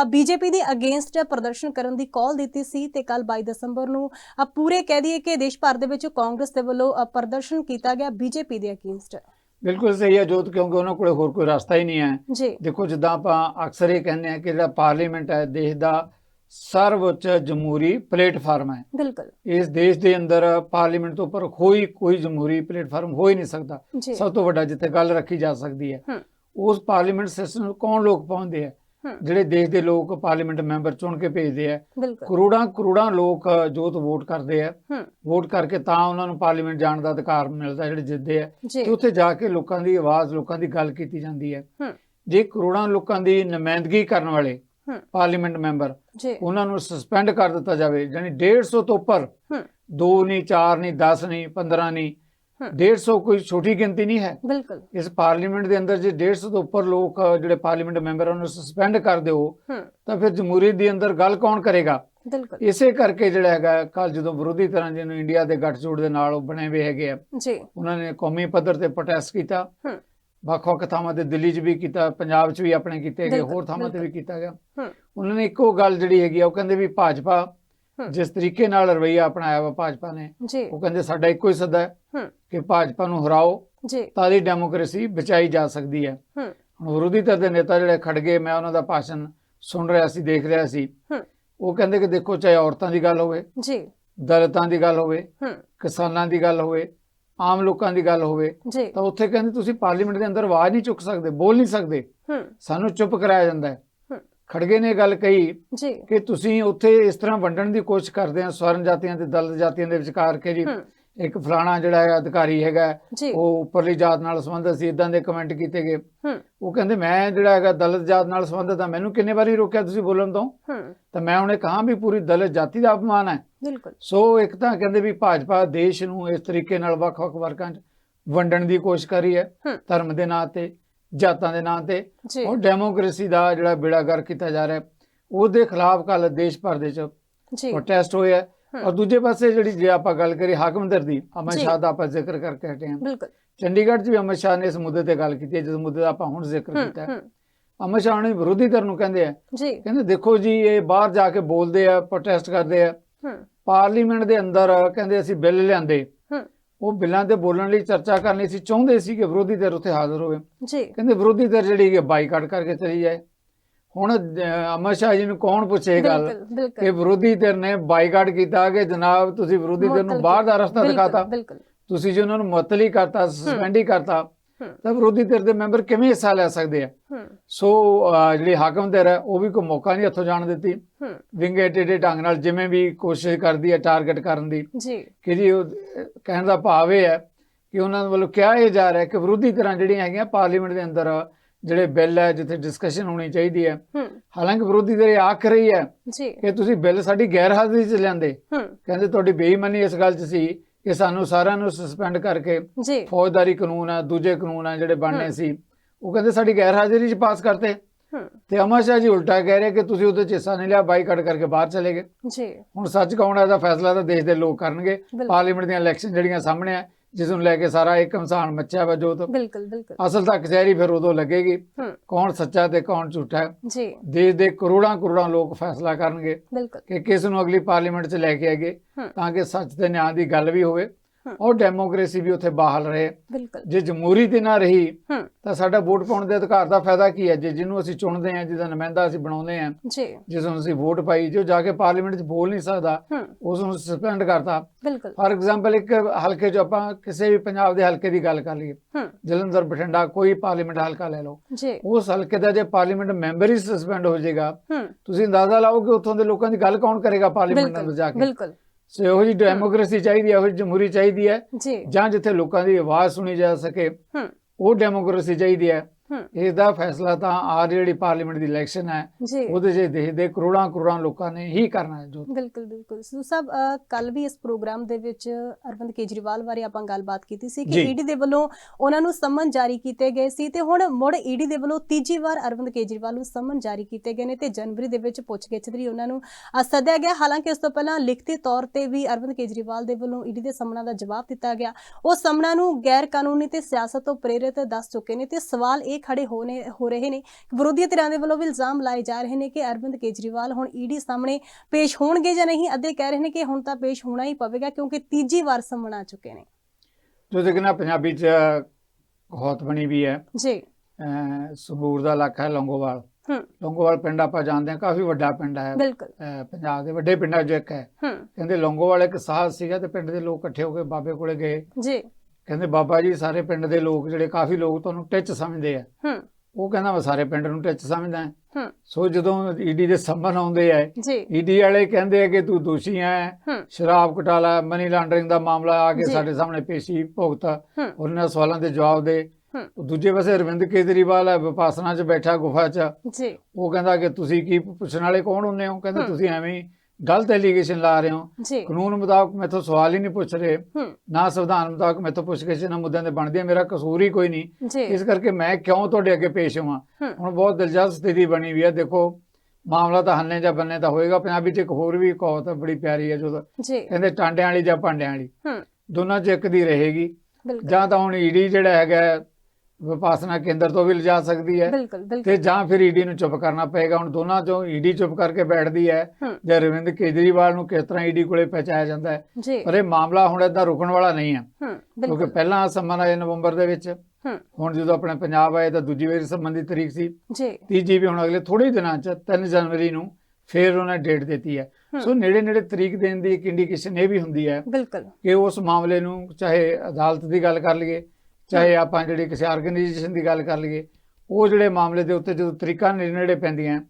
A: ਬੀਜੇਪੀ ਦੇ ਅਗੇਂਸਟ ਪ੍ਰਦਰਸ਼ਨ ਕਰਨ ਦੀ ਕਾਲ ਦਿੱਤੀ ਸੀ ਤੇ ਕੱਲ 22 ਦਸੰਬਰ ਨੂੰ ਪੂਰੇ ਕਹਿ ਦਈਏ ਕਿ ਦੇਸ਼ ਭਰ ਦੇ ਵਿੱਚ ਕਾਂਗਰਸ ਦੇ ਵੱਲੋਂ ਪ੍ਰਦਰਸ਼ਨ ਕੀਤਾ ਗਿਆ ਬੀਜੇਪੀ ਦੇ ਅਗੇਂਸਟ।
B: ਬਿਲਕੁਲ ਸਹੀ ਹੈ ਜੋਤ ਕਿਉਂਕਿ ਉਹਨਾਂ ਕੋਲੇ ਹੋਰ ਕੋਈ ਰਸਤਾ ਹੀ ਨਹੀਂ ਹੈ।
A: ਜੀ।
B: ਦੇਖੋ ਜਿੱਦਾਂ ਆਪਾਂ ਅਕਸਰ ਇਹ ਕਹਿੰਦੇ ਆ ਕਿ ਜਿਹੜਾ ਪਾਰਲੀਮੈਂਟ ਹੈ ਦੇਸ਼ ਦਾ ਸਰਵਉੱਚ ਜਮਹੂਰੀ ਪਲੇਟਫਾਰਮ ਹੈ।
A: ਬਿਲਕੁਲ।
B: ਇਸ ਦੇਸ਼ ਦੇ ਅੰਦਰ ਪਾਰਲੀਮੈਂਟ ਤੋਂ ਉੱਪਰ ਕੋਈ ਕੋਈ ਜਮਹੂਰੀ ਪਲੇਟਫਾਰਮ ਹੋ ਹੀ ਨਹੀਂ ਸਕਦਾ। ਸਭ ਤੋਂ ਵੱਡਾ ਜਿੱਥੇ ਗੱਲ ਰੱਖੀ ਜਾ ਸਕਦੀ ਹੈ। ਉਸ ਪਾਰਲੀਮੈਂਟ ਸਿਸਟਮ ਨੂੰ ਕੌਣ ਲੋਕ ਪਾਉਂਦੇ ਆ ਜਿਹੜੇ ਦੇਸ਼ ਦੇ ਲੋਕ ਪਾਰਲੀਮੈਂਟ ਮੈਂਬਰ ਚੁਣ ਕੇ ਭੇਜਦੇ ਆ ਕਰੋੜਾਂ ਕਰੋੜਾਂ ਲੋਕ ਜੋਤ ਵੋਟ ਕਰਦੇ ਆ। ਵੋਟ ਕਰਕੇ ਤਾਂ ਉਹਨਾਂ ਨੂੰ ਪਾਰਲੀਮੈਂਟ ਜਾਣ ਦਾ ਅਧਿਕਾਰ ਮਿਲਦਾ ਜਿਹੜੇ ਜਿੱਤਦੇ ਆ। ਤੇ ਉੱਥੇ ਜਾ ਕੇ ਲੋਕਾਂ ਦੀ ਆਵਾਜ਼ ਲੋਕਾਂ ਦੀ ਗੱਲ ਕੀਤੀ ਜਾਂਦੀ ਹੈ। ਜੇ ਕਰੋੜਾਂ ਲੋਕਾਂ ਦੀ ਨੁਮਾਇੰਦਗੀ ਕਰਨ ਵਾਲੇ ਪਾਰਲੀਮੈਂਟ ਮੈਂਬਰ ਉਹਨਾਂ ਨੂੰ ਸਸਪੈਂਡ ਕਰ ਦਿੱਤਾ ਜਾਵੇ ਯਾਨੀ 150 ਤੋਂ ਉੱਪਰ
A: ਹੂੰ।
B: 2 ਨਹੀਂ 4 ਨਹੀਂ 10 ਨਹੀਂ 15 ਨਹੀਂ 150 ਕੋਈ ਛੋਟੀ ਗਿਣਤੀ ਨਹੀਂ ਹੈ।
A: ਬਿਲਕੁਲ।
B: ਇਸ ਪਾਰਲੀਮੈਂਟ ਦੇ ਅੰਦਰ ਜੇ 150 ਤੋਂ ਉੱਪਰ ਲੋਕ ਜਿਹੜੇ ਪਾਰਲੀਮੈਂਟ ਮੈਂਬਰ ਉਹਨਾਂ ਨੂੰ ਸਸਪੈਂਡ ਕਰ ਦਿਓ ਤਾਂ ਫਿਰ ਜਮਹੂਰੀਅਤ ਦੇ ਅੰਦਰ ਗੱਲ ਕੌਣ ਕਰੇਗਾ?
A: ਬਿਲਕੁਲ।
B: ਇਸੇ ਕਰਕੇ ਜਿਹੜਾ ਹੈਗਾ ਕੱਲ ਜਦੋਂ ਵਿਰੋਧੀ ਤਰ੍ਹਾਂ ਜਿਹਨੂੰ ਇੰਡੀਆ ਦੇ ਗੱਠਜੋੜ ਦੇ ਨਾਲ ਉਹ ਬਣੇ ਹੋਏ ਹੈਗੇ ਆ
A: ਜੀ।
B: ਉਹਨਾਂ ਨੇ ਕੌਮੀ ਪੱਧਰ ਤੇ ਪ੍ਰੋਟੈਸਟ ਕੀਤਾ। ਵੱਖ-ਵੱਖ ਥਾਵਾਂ ਤੇ ਦਿੱਲੀ 'ਚ ਵੀ ਕੀਤਾ ਪੰਜਾਬ 'ਚ ਵੀ ਆਪਣੇ ਕੀਤੇ ਗਏ ਹੋਰ ਥਾਵਾਂ ਤੇ ਵੀ। ਕੀਤਾ ਗਿਆ। ਉਹਨਾਂ ਨੇ ਇੱਕੋ ਗੱਲ ਜਿਹੜੀ ਹੈਗੀ ਆ ਉਹ ਕਹਿੰਦੇ ਵੀ ਭਾਜਪਾ। ਜਿਸ ਤਰੀਕੇ ਨਾਲ ਰਵਈਆ ਅਪਣਾਇਆ ਵਾ ਭਾਜਪਾ ਨੇ
A: ਜੀ।
B: ਉਹ ਕਹਿੰਦੇ ਸਾਡਾ ਇੱਕੋ ਹੀ ਸੱਦਾ ਹੈ ਕਿ ਭਾਜਪਾ ਨੂੰ ਹਰਾਓ
A: ਜੀ।
B: ਤਾਂ ਦੀ ਡੈਮੋਕ੍ਰੇਸੀ ਬਚਾਈ ਜਾ ਸਕਦੀ ਹੈ। ਹੁਣ ਵਿਰੋਧੀ ਧਿਰ ਦੇ ਨੇਤਾ ਜਿਹੜੇ ਖੜ ਗਏ ਮੈਂ ਉਹਨਾਂ ਦਾ ਭਾਸ਼ਣ ਸੁਣ ਰਿਹਾ ਸੀ ਦੇਖ ਰਿਹਾ ਸੀ। ਉਹ ਕਹਿੰਦੇ ਕਿ ਦੇਖੋ ਚਾਹੇ ਔਰਤਾਂ ਦੀ ਗੱਲ ਹੋਵੇ
A: ਜੀ।
B: ਦਲਿਤਾਂ ਦੀ ਗੱਲ ਹੋਵੇ ਕਿਸਾਨਾਂ ਦੀ ਗੱਲ ਹੋਵੇ ਆਮ ਲੋਕਾਂ ਦੀ ਗੱਲ ਹੋਵੇ ਤਾਂ ਉੱਥੇ ਕਹਿੰਦੇ ਤੁਸੀਂ ਪਾਰਲੀਮੈਂਟ ਦੇ ਅੰਦਰ ਆਵਾਜ਼ ਨਹੀਂ ਚੁੱਕ ਸਕਦੇ ਬੋਲ ਨਹੀਂ ਸਕਦੇ। ਸਾਨੂੰ ਚੁੱਪ ਕਰਾਇਆ ਜਾਂਦਾ ਹੂੰ। ਖੜਗੇ ਨੇ ਗੱਲ ਕਹੀ ਕਿ ਤੁਸੀਂ ਉੱਥੇ ਇਸ ਤਰ੍ਹਾਂ ਵੰਡਣ ਦੀ ਕੋਸ਼ਿਸ਼ ਕਰਦੇ ਆ ਸਵਰਨ ਜਾਤੀਆਂ ਤੇ ਦਲਿਤ ਜਾਤੀਆਂ ਦੇ ਵਿਚਕਾਰ ਕਿ ਜੀ ਇੱਕ ਫਲਾਣਾ ਜਿਹੜਾ ਹੈ ਅਧਿਕਾਰੀ ਹੈਗਾ ਉਹ ਉੱਪਰਲੀ ਜਾਤ ਨਾਲ ਸੰਬੰਧਿਤ ਸੀ ਇਦਾਂ ਦੇ ਕਮੈਂਟ ਕੀਤੇ ਗਏ। ਉਹ ਕਹਿੰਦੇ ਮੈਂ ਜਿਹੜਾ ਹੈਗਾ ਦਲਿਤ ਜਾਤ ਨਾਲ ਸੰਬੰਧਿਤ ਆ ਮੈਨੂੰ ਕਿੰਨੇ ਵਾਰੀ ਰੋਕਿਆ ਤੁਸੀਂ ਬੋਲਣ ਤੋਂ? ਤਾਂ ਮੈਂ ਉਹਨੇ ਕਹਾ ਵੀ ਪੂਰੀ ਦਲਿਤ ਜਾਤੀ ਦਾ ਅਪਮਾਨ ਹੈ।
A: ਬਿਲਕੁਲ।
B: ਸੋ ਇੱਕ ਤਾਂ ਕਹਿੰਦੇ ਵੀ ਭਾਜਪਾ ਦੇਸ਼ ਨੂੰ ਇਸ ਤਰੀਕੇ ਨਾਲ ਵੱਖ-ਵੱਖ ਵਰਗਾਂ 'ਚ ਵੰਡਣ ਦੀ ਕੋਸ਼ਿਸ਼ ਕਰ ਰਹੀ ਹੂੰ। ਧਰਮ ਦੇ ਨਾਂ ਤੇ। ਜਾਤਾਂ ਦੇ ਨਾਂ ਤੇ।
A: ਜੀ।
B: ਉਹ ਡੈਮੋਕ੍ਰੇਸੀ ਦਾ ਜਿਹੜਾ ਬੇੜਾਗਰ ਕੀਤਾ ਜਾ ਰਿਹਾ ਉਹਦੇ ਖਿਲਾਫ ਕੱਲ ਦੇਸ਼ ਭਰ ਦੇ ਚ
A: ਜੀ।
B: ਪ੍ਰੋਟੈਸਟ ਹੋਇਆ। ਔਰ ਦੂਜੇ ਪਾਸੇ ਜਿਹੜੀ ਜੇ ਆਪਾਂ ਗੱਲ ਕਰੀਏ ਹਾਕਮਦਰ ਦੀ ਅਮਰ
A: ਜੀ।
B: ਸ਼ਾਹ ਦਾ ਆਪਾਂ ਜ਼ਿਕਰ ਕਰਕੇ ਹਟੇ ਹਾਂ।
A: ਬਿਲਕੁਲ।
B: ਚੰਡੀਗੜ੍ਹ 'ਚ ਵੀ ਅਮਰ ਸ਼ਾਹ ਨੇ ਇਸ ਮੁੱਦੇ ਤੇ ਗੱਲ ਕੀਤੀ ਹੈ ਜਿਸ ਮੁੱਦੇ ਦਾ ਆਪਾਂ ਹੁਣ ਜ਼ਿਕਰ ਕੀਤਾ ਹੈ। ਅਮਰ ਸ਼ਾਹ ਨੇ ਵਿਰੋਧੀ ਧਿਰ ਨੂੰ ਕਹਿੰਦੇ ਆ।
A: ਜੀ।
B: ਕਹਿੰਦੇ ਦੇਖੋ ਜੀ ਇਹ ਬਾਹਰ ਜਾ ਕੇ ਬੋਲਦੇ ਆ ਪ੍ਰੋਟੈਸਟ ਕਰਦੇ ਆ। ਪਾਰਲੀਮੈਂਟ ਦੇ ਅੰਦਰ ਕਹਿੰਦੇ ਅਸੀਂ ਬਿੱਲ ਲਿਆਂਦੇ। ਉਹ ਬਿੱਲਾਂ ਤੇ ਬੋਲਣ ਲਈ ਚਰਚਾ ਕਰਨੀ ਸੀ ਚਾਹੁੰਦੇ ਸੀ ਕਿ ਵਿਰੋਧੀ ਧਿਰ ਉੱਥੇ ਹਾਜ਼ਰ ਹੋਵੇ।
A: ਜੀ।
B: ਕਹਿੰਦੇ ਵਿਰੋਧੀ ਧਿਰ ਜਿਹੜੀ ਹੈ ਬਾਈਕਾਟ ਕਰਕੇ ਚਲੀ ਜਾਏ। ਹੁਣ ਅਮਰ ਸ਼ਾਹ ਜੀ ਨੂੰ ਕੌਣ ਪੁੱਛੇ ਗੱਲ? ਕਿ ਵਿਰੋਧੀ ਧਿਰ ਨੇ ਬਾਈਕਾਟ ਕੀਤਾ ਕਿ ਜਨਾਬ ਤੁਸੀਂ ਵਿਰੋਧੀ ਧਿਰ ਨੂੰ ਬਾਹਰ ਦਾ ਰਸਤਾ ਦਿਖਾਤਾ? ਤੁਸੀਂ ਜੀ ਉਹਨਾਂ ਨੂੰ ਮੁਅੱਤਲ ਕਰਤਾ ਸਸਪੈਂਡ ਹੀ ਕਰਤਾ। ਤਾਂ ਵਿਰੋਧੀ ਧਿਰ ਦੇ ਮੈਂਬਰ ਕਿਵੇਂ ਹਿੱਸਾ ਲੈ ਸਕਦੇ ਆ? ਸੋ ਜਿਹੜੀ ਹਾਕਮ ਧਿਰ ਹੈ ਉਹ ਵੀ ਕੋਈ ਮੌਕਾ ਨਹੀਂ ਹੱਥੋਂ ਜਾਣ ਦਿੱਤੀ। ਵਿੰਗੇ ਟੇਡੇ ਢੰਗ ਨਾਲ ਜਿਵੇਂ ਵੀ ਕੋਸ਼ਿਸ਼ ਕਰਦੀ ਹੈ ਟਾਰਗੇਟ ਕਰਨ ਦੀ।
A: ਜੀ।
B: ਕਿ ਜੀ ਕਹਿਣ ਦਾ ਭਾਵ ਇਹ ਹੈ ਕਿ ਉਹਨਾਂ ਵੱਲੋਂ ਕਿਹਾ ਇਹ ਜਾ ਰਿਹਾ ਕਿ ਵਿਰੋਧੀ ਧਿਰਾਂ ਜਿਹੜੀਆਂ ਹੈਗੀਆਂ ਪਾਰਲੀਮੈਂਟ ਦੇ ਅੰਦਰ ਜਿਹੜੇ ਬਿੱਲ ਹੈ ਜਿੱਥੇ ਡਿਸਕਸ਼ਨ ਹੋਣੀ ਚਾਹੀਦੀ ਹੈ। ਹਾਲਾਂਕਿ ਵਿਰੋਧੀ ਧਿਰ ਇਹ ਆਖ ਰਹੀ ਹੈ
A: ਜੀ।
B: ਕਿ ਤੁਸੀਂ ਬਿੱਲ ਸਾਡੀ ਗੈਰ ਹਾਜ਼ਰੀ 'ਚ ਲਿਆਂਦੇ। ਕਹਿੰਦੇ ਤੁਹਾਡੀ ਬੇਈਮਾਨੀ ਇਸ ਗੱਲ 'ਚ ਸੀ ਕਿ ਸਾਨੂੰ ਸਾਰਿਆਂ ਨੂੰ ਸਸਪੈਂਡ ਕਰਕੇ
A: ਜੀ।
B: ਫੌਜਦਾਰੀ ਕਾਨੂੰਨ ਆ ਦੂਜੇ ਕਾਨੂੰਨ ਆ ਜਿਹੜੇ ਬਣਨੇ ਸੀ। ਉਹ ਕਹਿੰਦੇ ਸਾਡੀ ਗੈਰ ਹਾਜ਼ਰੀ 'ਚ ਪਾਸ ਕਰਤੇ। ਤੇ ਅਮਰ ਸ਼ਾਹ ਜੀ ਉਲਟਾ ਕਹਿ ਰਹੇ ਕਿ ਤੁਸੀਂ ਉਹਦੇ 'ਚ ਹਿੱਸਾ ਨਹੀਂ ਲਿਆ ਬਾਈਕਾਟ ਕਰਕੇ ਬਾਹਰ ਚਲੇ ਗਏ।
A: ਜੀ।
B: ਹੁਣ ਸੱਚ ਕੌਣ ਹੈ ਇਹਦਾ ਫੈਸਲਾ ਤਾਂ ਦੇਸ਼ ਦੇ ਲੋਕ ਕਰਨਗੇ। ਪਾਰਲੀਮੈਂਟ ਦੀਆਂ ਇਲੈਕਸ਼ਨ ਜਿਹੜੀਆਂ ਸਾਹਮਣੇ ਆ ਜਿਸ ਨੂੰ ਲੈ ਕੇ ਸਾਰਾ ਇੱਕ ਹਮਸਾਨ ਮੱਚਿਆ ਵਾ ਜੋ ਤੋਂ
A: ਬਿਲਕੁਲ ਬਿਲਕੁਲ।
B: ਅਸਲ ਤਾਂ ਕਚਹਿਰੀ ਫਿਰ ਉਦੋਂ ਲੱਗੇਗੀ। ਕੌਣ ਸੱਚਾ ਤੇ ਕੌਣ ਝੂਠਾ ਹੈ।
A: ਜੀ।
B: ਦੇਸ਼ ਦੇ ਕਰੋੜਾਂ ਕਰੋੜਾਂ ਲੋਕ ਫੈਸਲਾ ਕਰਨਗੇ
A: ਬਿਲਕੁਲ।
B: ਕਿ ਕਿਸ ਨੂੰ ਅਗਲੀ ਪਾਰਲੀਮੈਂਟ 'ਚ ਲੈ ਕੇ ਆਗੇ। ਤਾਂ ਕਿ ਸੱਚ ਤੇ ਨਿਆਂ ਦੀ ਗੱਲ ਵੀ ਹੋਵੇ।
A: ਹੂੰ।
B: ਔਰ ਡੈਮੋਕ੍ਰੇਸੀ ਵੀ ਉੱਥੇ ਬਹਾਲ ਰਹੇ। ਜੇ ਜਮਹੂਰੀ ਤੇ ਨਾ ਰਹੀ ਤਾਂ ਸਾਡਾ ਵੋਟ ਪਾਉਣ ਦੇ ਅਧਿਕਾਰ ਦਾ ਫਾਇਦਾ ਕੀ ਹੈ? ਜੇ ਜਿਹਨੂੰ ਅਸੀਂ ਚੁਣਦੇ ਹਾਂ ਜਿਹਦਾ ਨੁਮਾਇੰਦਾ ਅਸੀਂ ਬਣਾਉਂਦੇ ਹਾਂ
A: ਜੀ।
B: ਜਿਸ ਨੂੰ ਅਸੀਂ ਵੋਟ ਪਾਈ ਜੋ ਜਾ ਕੇ ਪਾਰਲੀਮੈਂਟ 'ਚ ਬੋਲ ਨਹੀਂ ਸਕਦਾ ਉਸ ਨੂੰ ਸਸਪੈਂਡ ਕਰਤਾ।
A: ਬਿਲਕੁਲ।
B: ਫਾਰ ਐਗਜ਼ਾਮਪਲ ਇੱਕ ਹਲਕੇ 'ਚ ਆਪਾਂ ਕਿਸੇ ਵੀ ਪੰਜਾਬ ਦੇ ਹਲਕੇ ਦੀ ਗੱਲ ਕਰ ਲਈਏ। ਜਲੰਧਰ ਬਠਿੰਡਾ ਕੋਈ ਪਾਰਲੀਮੈਂਟ ਹਲਕਾ ਲੈ ਲਓ। ਉਸ ਹਲਕੇ ਦਾ ਜੇ ਪਾਰਲੀਮੈਂਟ ਮੈਂਬਰ ਹੀ ਸਸਪੈਂਡ ਹੋ ਜਾਏਗਾ ਤੁਸੀਂ ਅੰਦਾਜ਼ਾ ਲਾਓ ਕਿ ਉੱਥੋਂ ਦੇ ਲੋਕਾਂ ਦੀ ਗੱਲ ਕੌਣ ਕਰੇਗਾ ਪਾਰਲੀਮੈਂਟ ਅੰਦਰ ਜਾ ਕੇ?
A: ਬਿਲਕੁਲ।
B: ਸੋ ਇਹੋ ਜਿਹੀ ਡੈਮੋਕ੍ਰੇਸੀ ਚਾਹੀਦੀ ਹੈ ਇਹੋ ਜਮਹੂਰੀ ਚਾਹੀਦੀ ਹੈ।
A: ਜੀ।
B: ਜਾਂ ਜਿੱਥੇ ਲੋਕਾਂ ਦੀ ਆਵਾਜ਼ ਸੁਣੀ ਜਾ ਸਕੇ ਉਹ ਡੈਮੋਕ੍ਰੇਸੀ ਚਾਹੀਦੀ ਹੂੰ। ਇਸ ਦਾ ਫੈਸਲਾ ਤਾਂ ਆ ਜਿਹੜੀ ਪਾਰਲੀਮੈਂਟ ਦੀ ਇਲੈਕਸ਼ਨ ਹੈ ਉਹਦੇ 'ਚ ਦੇਸ਼ ਦੇ ਕਰੋੜਾਂ ਕਰੋੜਾਂ ਲੋਕਾਂ ਨੇ ਹੀ ਕਰਨਾ ਹੈ ਜੋ
A: ਬਿਲਕੁਲ ਬਿਲਕੁਲ। ਸਿੱਧੂ ਸਾਹਿਬ ਕੱਲ ਵੀ ਇਸ ਪ੍ਰੋਗਰਾਮ ਦੇ ਵਿੱਚ ਅਰਵਿੰਦ ਕੇਜਰੀਵਾਲ ਬਾਰੇ ਆਪਾਂ ਗੱਲਬਾਤ ਕੀਤੀ ਸੀ ਕਿ। ਈਡੀ ਦੇ ਵੱਲੋਂ ਉਹਨਾਂ ਨੂੰ ਸੰਮਨ ਜਾਰੀ ਕੀਤੇ ਗਏ ਸੀ ਤੇ ਹੁਣ ਮੁੜ ਈਡੀ ਦੇ ਵੱਲੋਂ ਤੀਜੀ ਵਾਰ ਅਰਵਿੰਦ ਕੇਜਰੀਵਾਲ ਨੂੰ ਸੰਮਨ ਜਾਰੀ ਕੀਤੇ ਗਏ ਨੇ ਤੇ ਜਨਵਰੀ ਦੇ ਵਿੱਚ ਪੁੱਛਗਿੱਛ ਲਈ ਉਹਨਾਂ ਨੂੰ ਸੱਦਿਆ ਗਿਆ। ਹਾਲਾਂਕਿ ਇਸ ਤੋਂ ਪਹਿਲਾਂ ਲਿਖਤੀ ਤੌਰ ਤੇ ਵੀ ਅਰਵਿੰਦ ਕੇਜਰੀਵਾਲ ਦੇ ਵੱਲੋਂ ਈਡੀ ਦੇ ਸੰਮਨਾਂ ਦਾ ਜਵਾਬ ਦਿੱਤਾ ਗਿਆ। ਉਹ ਸੰਮਨਾਂ ਨੂੰ ਗੈਰ ਕਾਨੂੰਨੀ ਤੇ ਸਿਆਸਤ ਤੋਂ ਪ੍ਰੇਰਿਤ ਦੱਸ ਚੁੱਕੇ ਨੇ ਤੇ ਸਵਾਲ ਇਹ ਖੜੇ ਹੋਣੇ ਹੋ ਰਹੇ ਨੇ। ਵਿਰੋਧੀ ਧਿਰਾਂ ਦੇ ਵੱਲੋਂ ਵੀ ਇਲਜ਼ਾਮ ਲਾਏ ਜਾ ਰਹੇ ਨੇ ਕਿ ਅਰਵਿੰਦ ਕੇਜਰੀਵਾਲ ਹੁਣ ਈਡੀ ਸਾਹਮਣੇ ਪੇਸ਼ ਹੋਣਗੇ ਜਾਂ ਨਹੀਂ। ਅੱਧੇ ਕਹਿ ਰਹੇ ਨੇ ਕਿ ਹੁਣ ਤਾਂ ਪੇਸ਼ ਹੋਣਾ ਹੀ ਪਵੇਗਾ ਕਿਉਂਕਿ ਤੀਜੀ ਵਾਰ ਸੰਮਣ ਚੁੱਕੇ ਨੇ।
B: ਜੋ ਦੇਖਣਾ ਪੰਜਾਬੀ 'ਚ ਕਹਾਵਤ ਬਣੀ ਵੀ ਹੈ।
A: ਜੀ।
B: ਸੰਗਰੂਰ ਦਾ ਇਲਾਕਾ ਹੈ ਲੌਂਗੋਵਾਲ।
A: ਹੂੰ।
B: ਲੌਂਗੋਵਾਲ ਪਿੰਡ ਆਪਾਂ ਜਾਣਦੇ ਹਾਂ ਕਾਫੀ ਵੱਡਾ ਪਿੰਡ ਹੈ। ਪੰਜਾਬ ਦੇ ਵੱਡੇ ਪਿੰਡਾਂ 'ਚੋਂ ਇੱਕ ਹੈ।
A: ਹੂੰ।
B: ਕਹਿੰਦੇ ਲੌਂਗੋਵਾਲ ਇੱਕ ਸਾਹਸ ਸੀਗਾ ਤੇ ਪਿੰਡ ਦੇ ਲੋਕ ਇਕੱਠੇ ਹੋ ਕੇ ਬਾਬੇ ਕੋਲੇ ਗਏ।
A: ਜੀ।
B: ਕਹਿੰਦੇ ਬਾਬਾ ਜੀ ਸਾਰੇ ਪਿੰਡ ਦੇ ਲੋਕ ਜਿਹੜੇ ਕਾਫੀ ਲੋਕ ਤੁਹਾਨੂੰ ਟਿੱਚ ਸਮਝਦੇ ਆ।
A: ਹੂੰ।
B: ਉਹ ਕਹਿੰਦਾ ਮੈਂ ਸਾਰੇ ਪਿੰਡ ਨੂੰ ਟਿੱਚ ਸਮਝਦਾ
A: ਹੂੰ।
B: ਸੋ ਜਦੋਂ ਈਡੀ ਦੇ ਸੰਮਨ ਆਉਂਦੇ ਆ ਈਡੀ ਵਾਲੇ ਕਹਿੰਦੇ ਆ ਕਿ ਤੂੰ ਦੋਸ਼ੀ ਹੈ। ਸ਼ਰਾਬ ਘੁਟਾਲਾ ਮਨੀ ਲਾਂਡਰਿੰਗ ਦਾ ਮਾਮਲਾ ਆ ਕੇ। ਸਾਡੇ ਸਾਹਮਣੇ ਪੇਸ਼ੀ ਭੁਗਤ। ਉਹਨਾਂ ਸਵਾਲਾਂ ਦੇ ਜਵਾਬ ਦੇ। ਦੂਜੇ ਪਾਸੇ ਅਰਵਿੰਦ ਕੇਜਰੀਵਾਲ ਹੈ ਵਿਪਾਸਨਾ 'ਚ ਬੈਠਾ ਗੁਫਾ 'ਚ।
A: ਜੀ।
B: ਉਹ ਕਹਿੰਦਾ ਕਿ ਤੁਸੀਂ ਕੀ ਪੁੱਛਣ ਵਾਲੇ ਕੌਣ ਹੁੰਦੇ ਹੋ? ਕਹਿੰਦੇ। ਤੁਸੀਂ ਐਵੇਂ ਹੀ ਗਲਤ ਐਲੀਗੇਸ਼ਨ ਲਾ ਰਹੇ ਹੋ।
A: ਜੀ।
B: ਕਾਨੂੰਨ ਮੁਤਾਬਕ ਮੈਥੋਂ ਸਵਾਲ ਹੀ ਨਹੀਂ ਪੁੱਛ ਰਹੇ। ਨਾ ਸੰਵਿਧਾਨ ਮੁਤਾਬਕ ਮੈਥੋਂ ਪੁੱਛ ਕੇ ਇਹਨਾਂ ਮੁੱਦਿਆਂ ਤੇ ਬਣਦੀ ਹੈ ਮੇਰਾ ਕਸੂਰ ਹੀ ਕੋਈ ਨਹੀਂ। ਇਸ ਕਰਕੇ ਮੈਂ ਕਿਉਂ ਤੁਹਾਡੇ ਅੱਗੇ ਪੇਸ਼ ਹੋਵਾਂ?
A: ਹੂੰ।
B: ਹੁਣ ਬਹੁਤ ਦਿਲਚਸਪ ਸਥਿਤੀ ਬਣੀ ਹੋਈ ਹੈ। ਦੇਖੋ ਮਾਮਲਾ ਤਾਂ ਹੰਨੇ ਜਾਂ ਬੰਨੇ ਤਾਂ ਹੋਏਗਾ। ਪੰਜਾਬੀ 'ਚ ਇੱਕ ਹੋਰ ਵੀ ਕਹਾਵਤ ਹੈ ਬੜੀ ਪਿਆਰੀ ਹੈ ਜੋ ਕਹਿੰਦੇ ਟਾਂਡਿਆਂ ਵਾਲੀ ਜਾਂ ਭਾਂਡਿਆਂ ਵਾਲੀ। ਦੋਨਾਂ 'ਚ ਇੱਕ ਦੀ ਰਹੇਗੀ। ਜਾਂ ਤਾਂ ਹੁਣ ਈਡੀ ਜਿਹੜਾ ਹੈਗਾ ਵਿਪਾਸਨਾ ਕੇਂਦਰ ਤੋਂ ਵੀ ਲਿਜਾ ਸਕਦੀ ਹੈ
A: ਬਿਲਕੁਲ
B: ਤੇ ਜਾਂ ਫਿਰ ਈਡੀ ਨੂੰ ਚੁੱਪ ਕਰਨਾ ਪਏਗਾ। ਹੁਣ ਦੋਨਾਂ 'ਚੋਂ ਈਡੀ ਚੁੱਪ ਕਰਕੇ ਬੈਠਦੀ ਹੈ ਜਾਂ ਰਵਿੰਦ ਕੇਜਰੀਵਾਲ ਨੂੰ ਕਿਸ ਤਰ੍ਹਾਂ ਈਡੀ ਕੋਲੇ ਪਹੁੰਚਾਇਆ ਜਾਂਦਾ ਹੈ। ਪਰ ਇਹ ਮਾਮਲਾ ਹੁਣ ਏਦਾਂ ਰੁਕਣ ਵਾਲਾ ਨਹੀਂ ਹੈ। ਕਿਉਂਕਿ ਪਹਿਲਾਂ ਸੰਮਨ ਆਏ ਨਵੰਬਰ ਦੇ ਵਿੱਚ। ਹੁਣ ਜਦੋਂ ਆਪਣੇ ਪੰਜਾਬ ਆਏ ਤਾਂ ਦੂਜੀ ਵਾਰੀ ਸੰਬੰਧੀ ਤਰੀਕ ਸੀ।
A: ਜੀ।
B: ਤੀਜੀ ਵੀ ਹੁਣ ਅਗਲੇ ਥੋੜੇ ਦਿਨਾਂ 'ਚ 3 ਜਨਵਰੀ ਨੂੰ ਫੇਰ ਉਹਨਾਂ ਡੇਟ ਦਿੱਤੀ ਹੈ।
A: ਹੂੰ।
B: ਸੋ ਨੇੜੇ ਨੇੜੇ ਤਰੀਕ ਦੇਣ ਦੀ ਇੱਕ ਇੰਡੀਕੇਸ਼ਨ ਇਹ ਵੀ ਹੁੰਦੀ ਹੈ
A: ਬਿਲਕੁਲ।
B: ਕਿ ਉਸ ਮਾਮਲੇ ਨੂੰ ਚਾਹੇ ਅਦਾਲਤ ਦੀ ਗੱਲ ਕਰ ਲਈਏ ਚਾਹੇ ਆਪਾਂ ਜਿਹੜੀ ਕਿਸੇ ਆਰਗੇਨਾਈਜੇਸ਼ਨ ਦੀ ਗੱਲ ਕਰ ਲਈਏ ਉਹ ਜਿਹੜੇ ਮਾਮਲੇ ਦੇ ਉੱਤੇ ਜਦੋਂ ਤਰੀਕਾਂ ਨੇੜੇ ਪੈਂਦੀਆਂ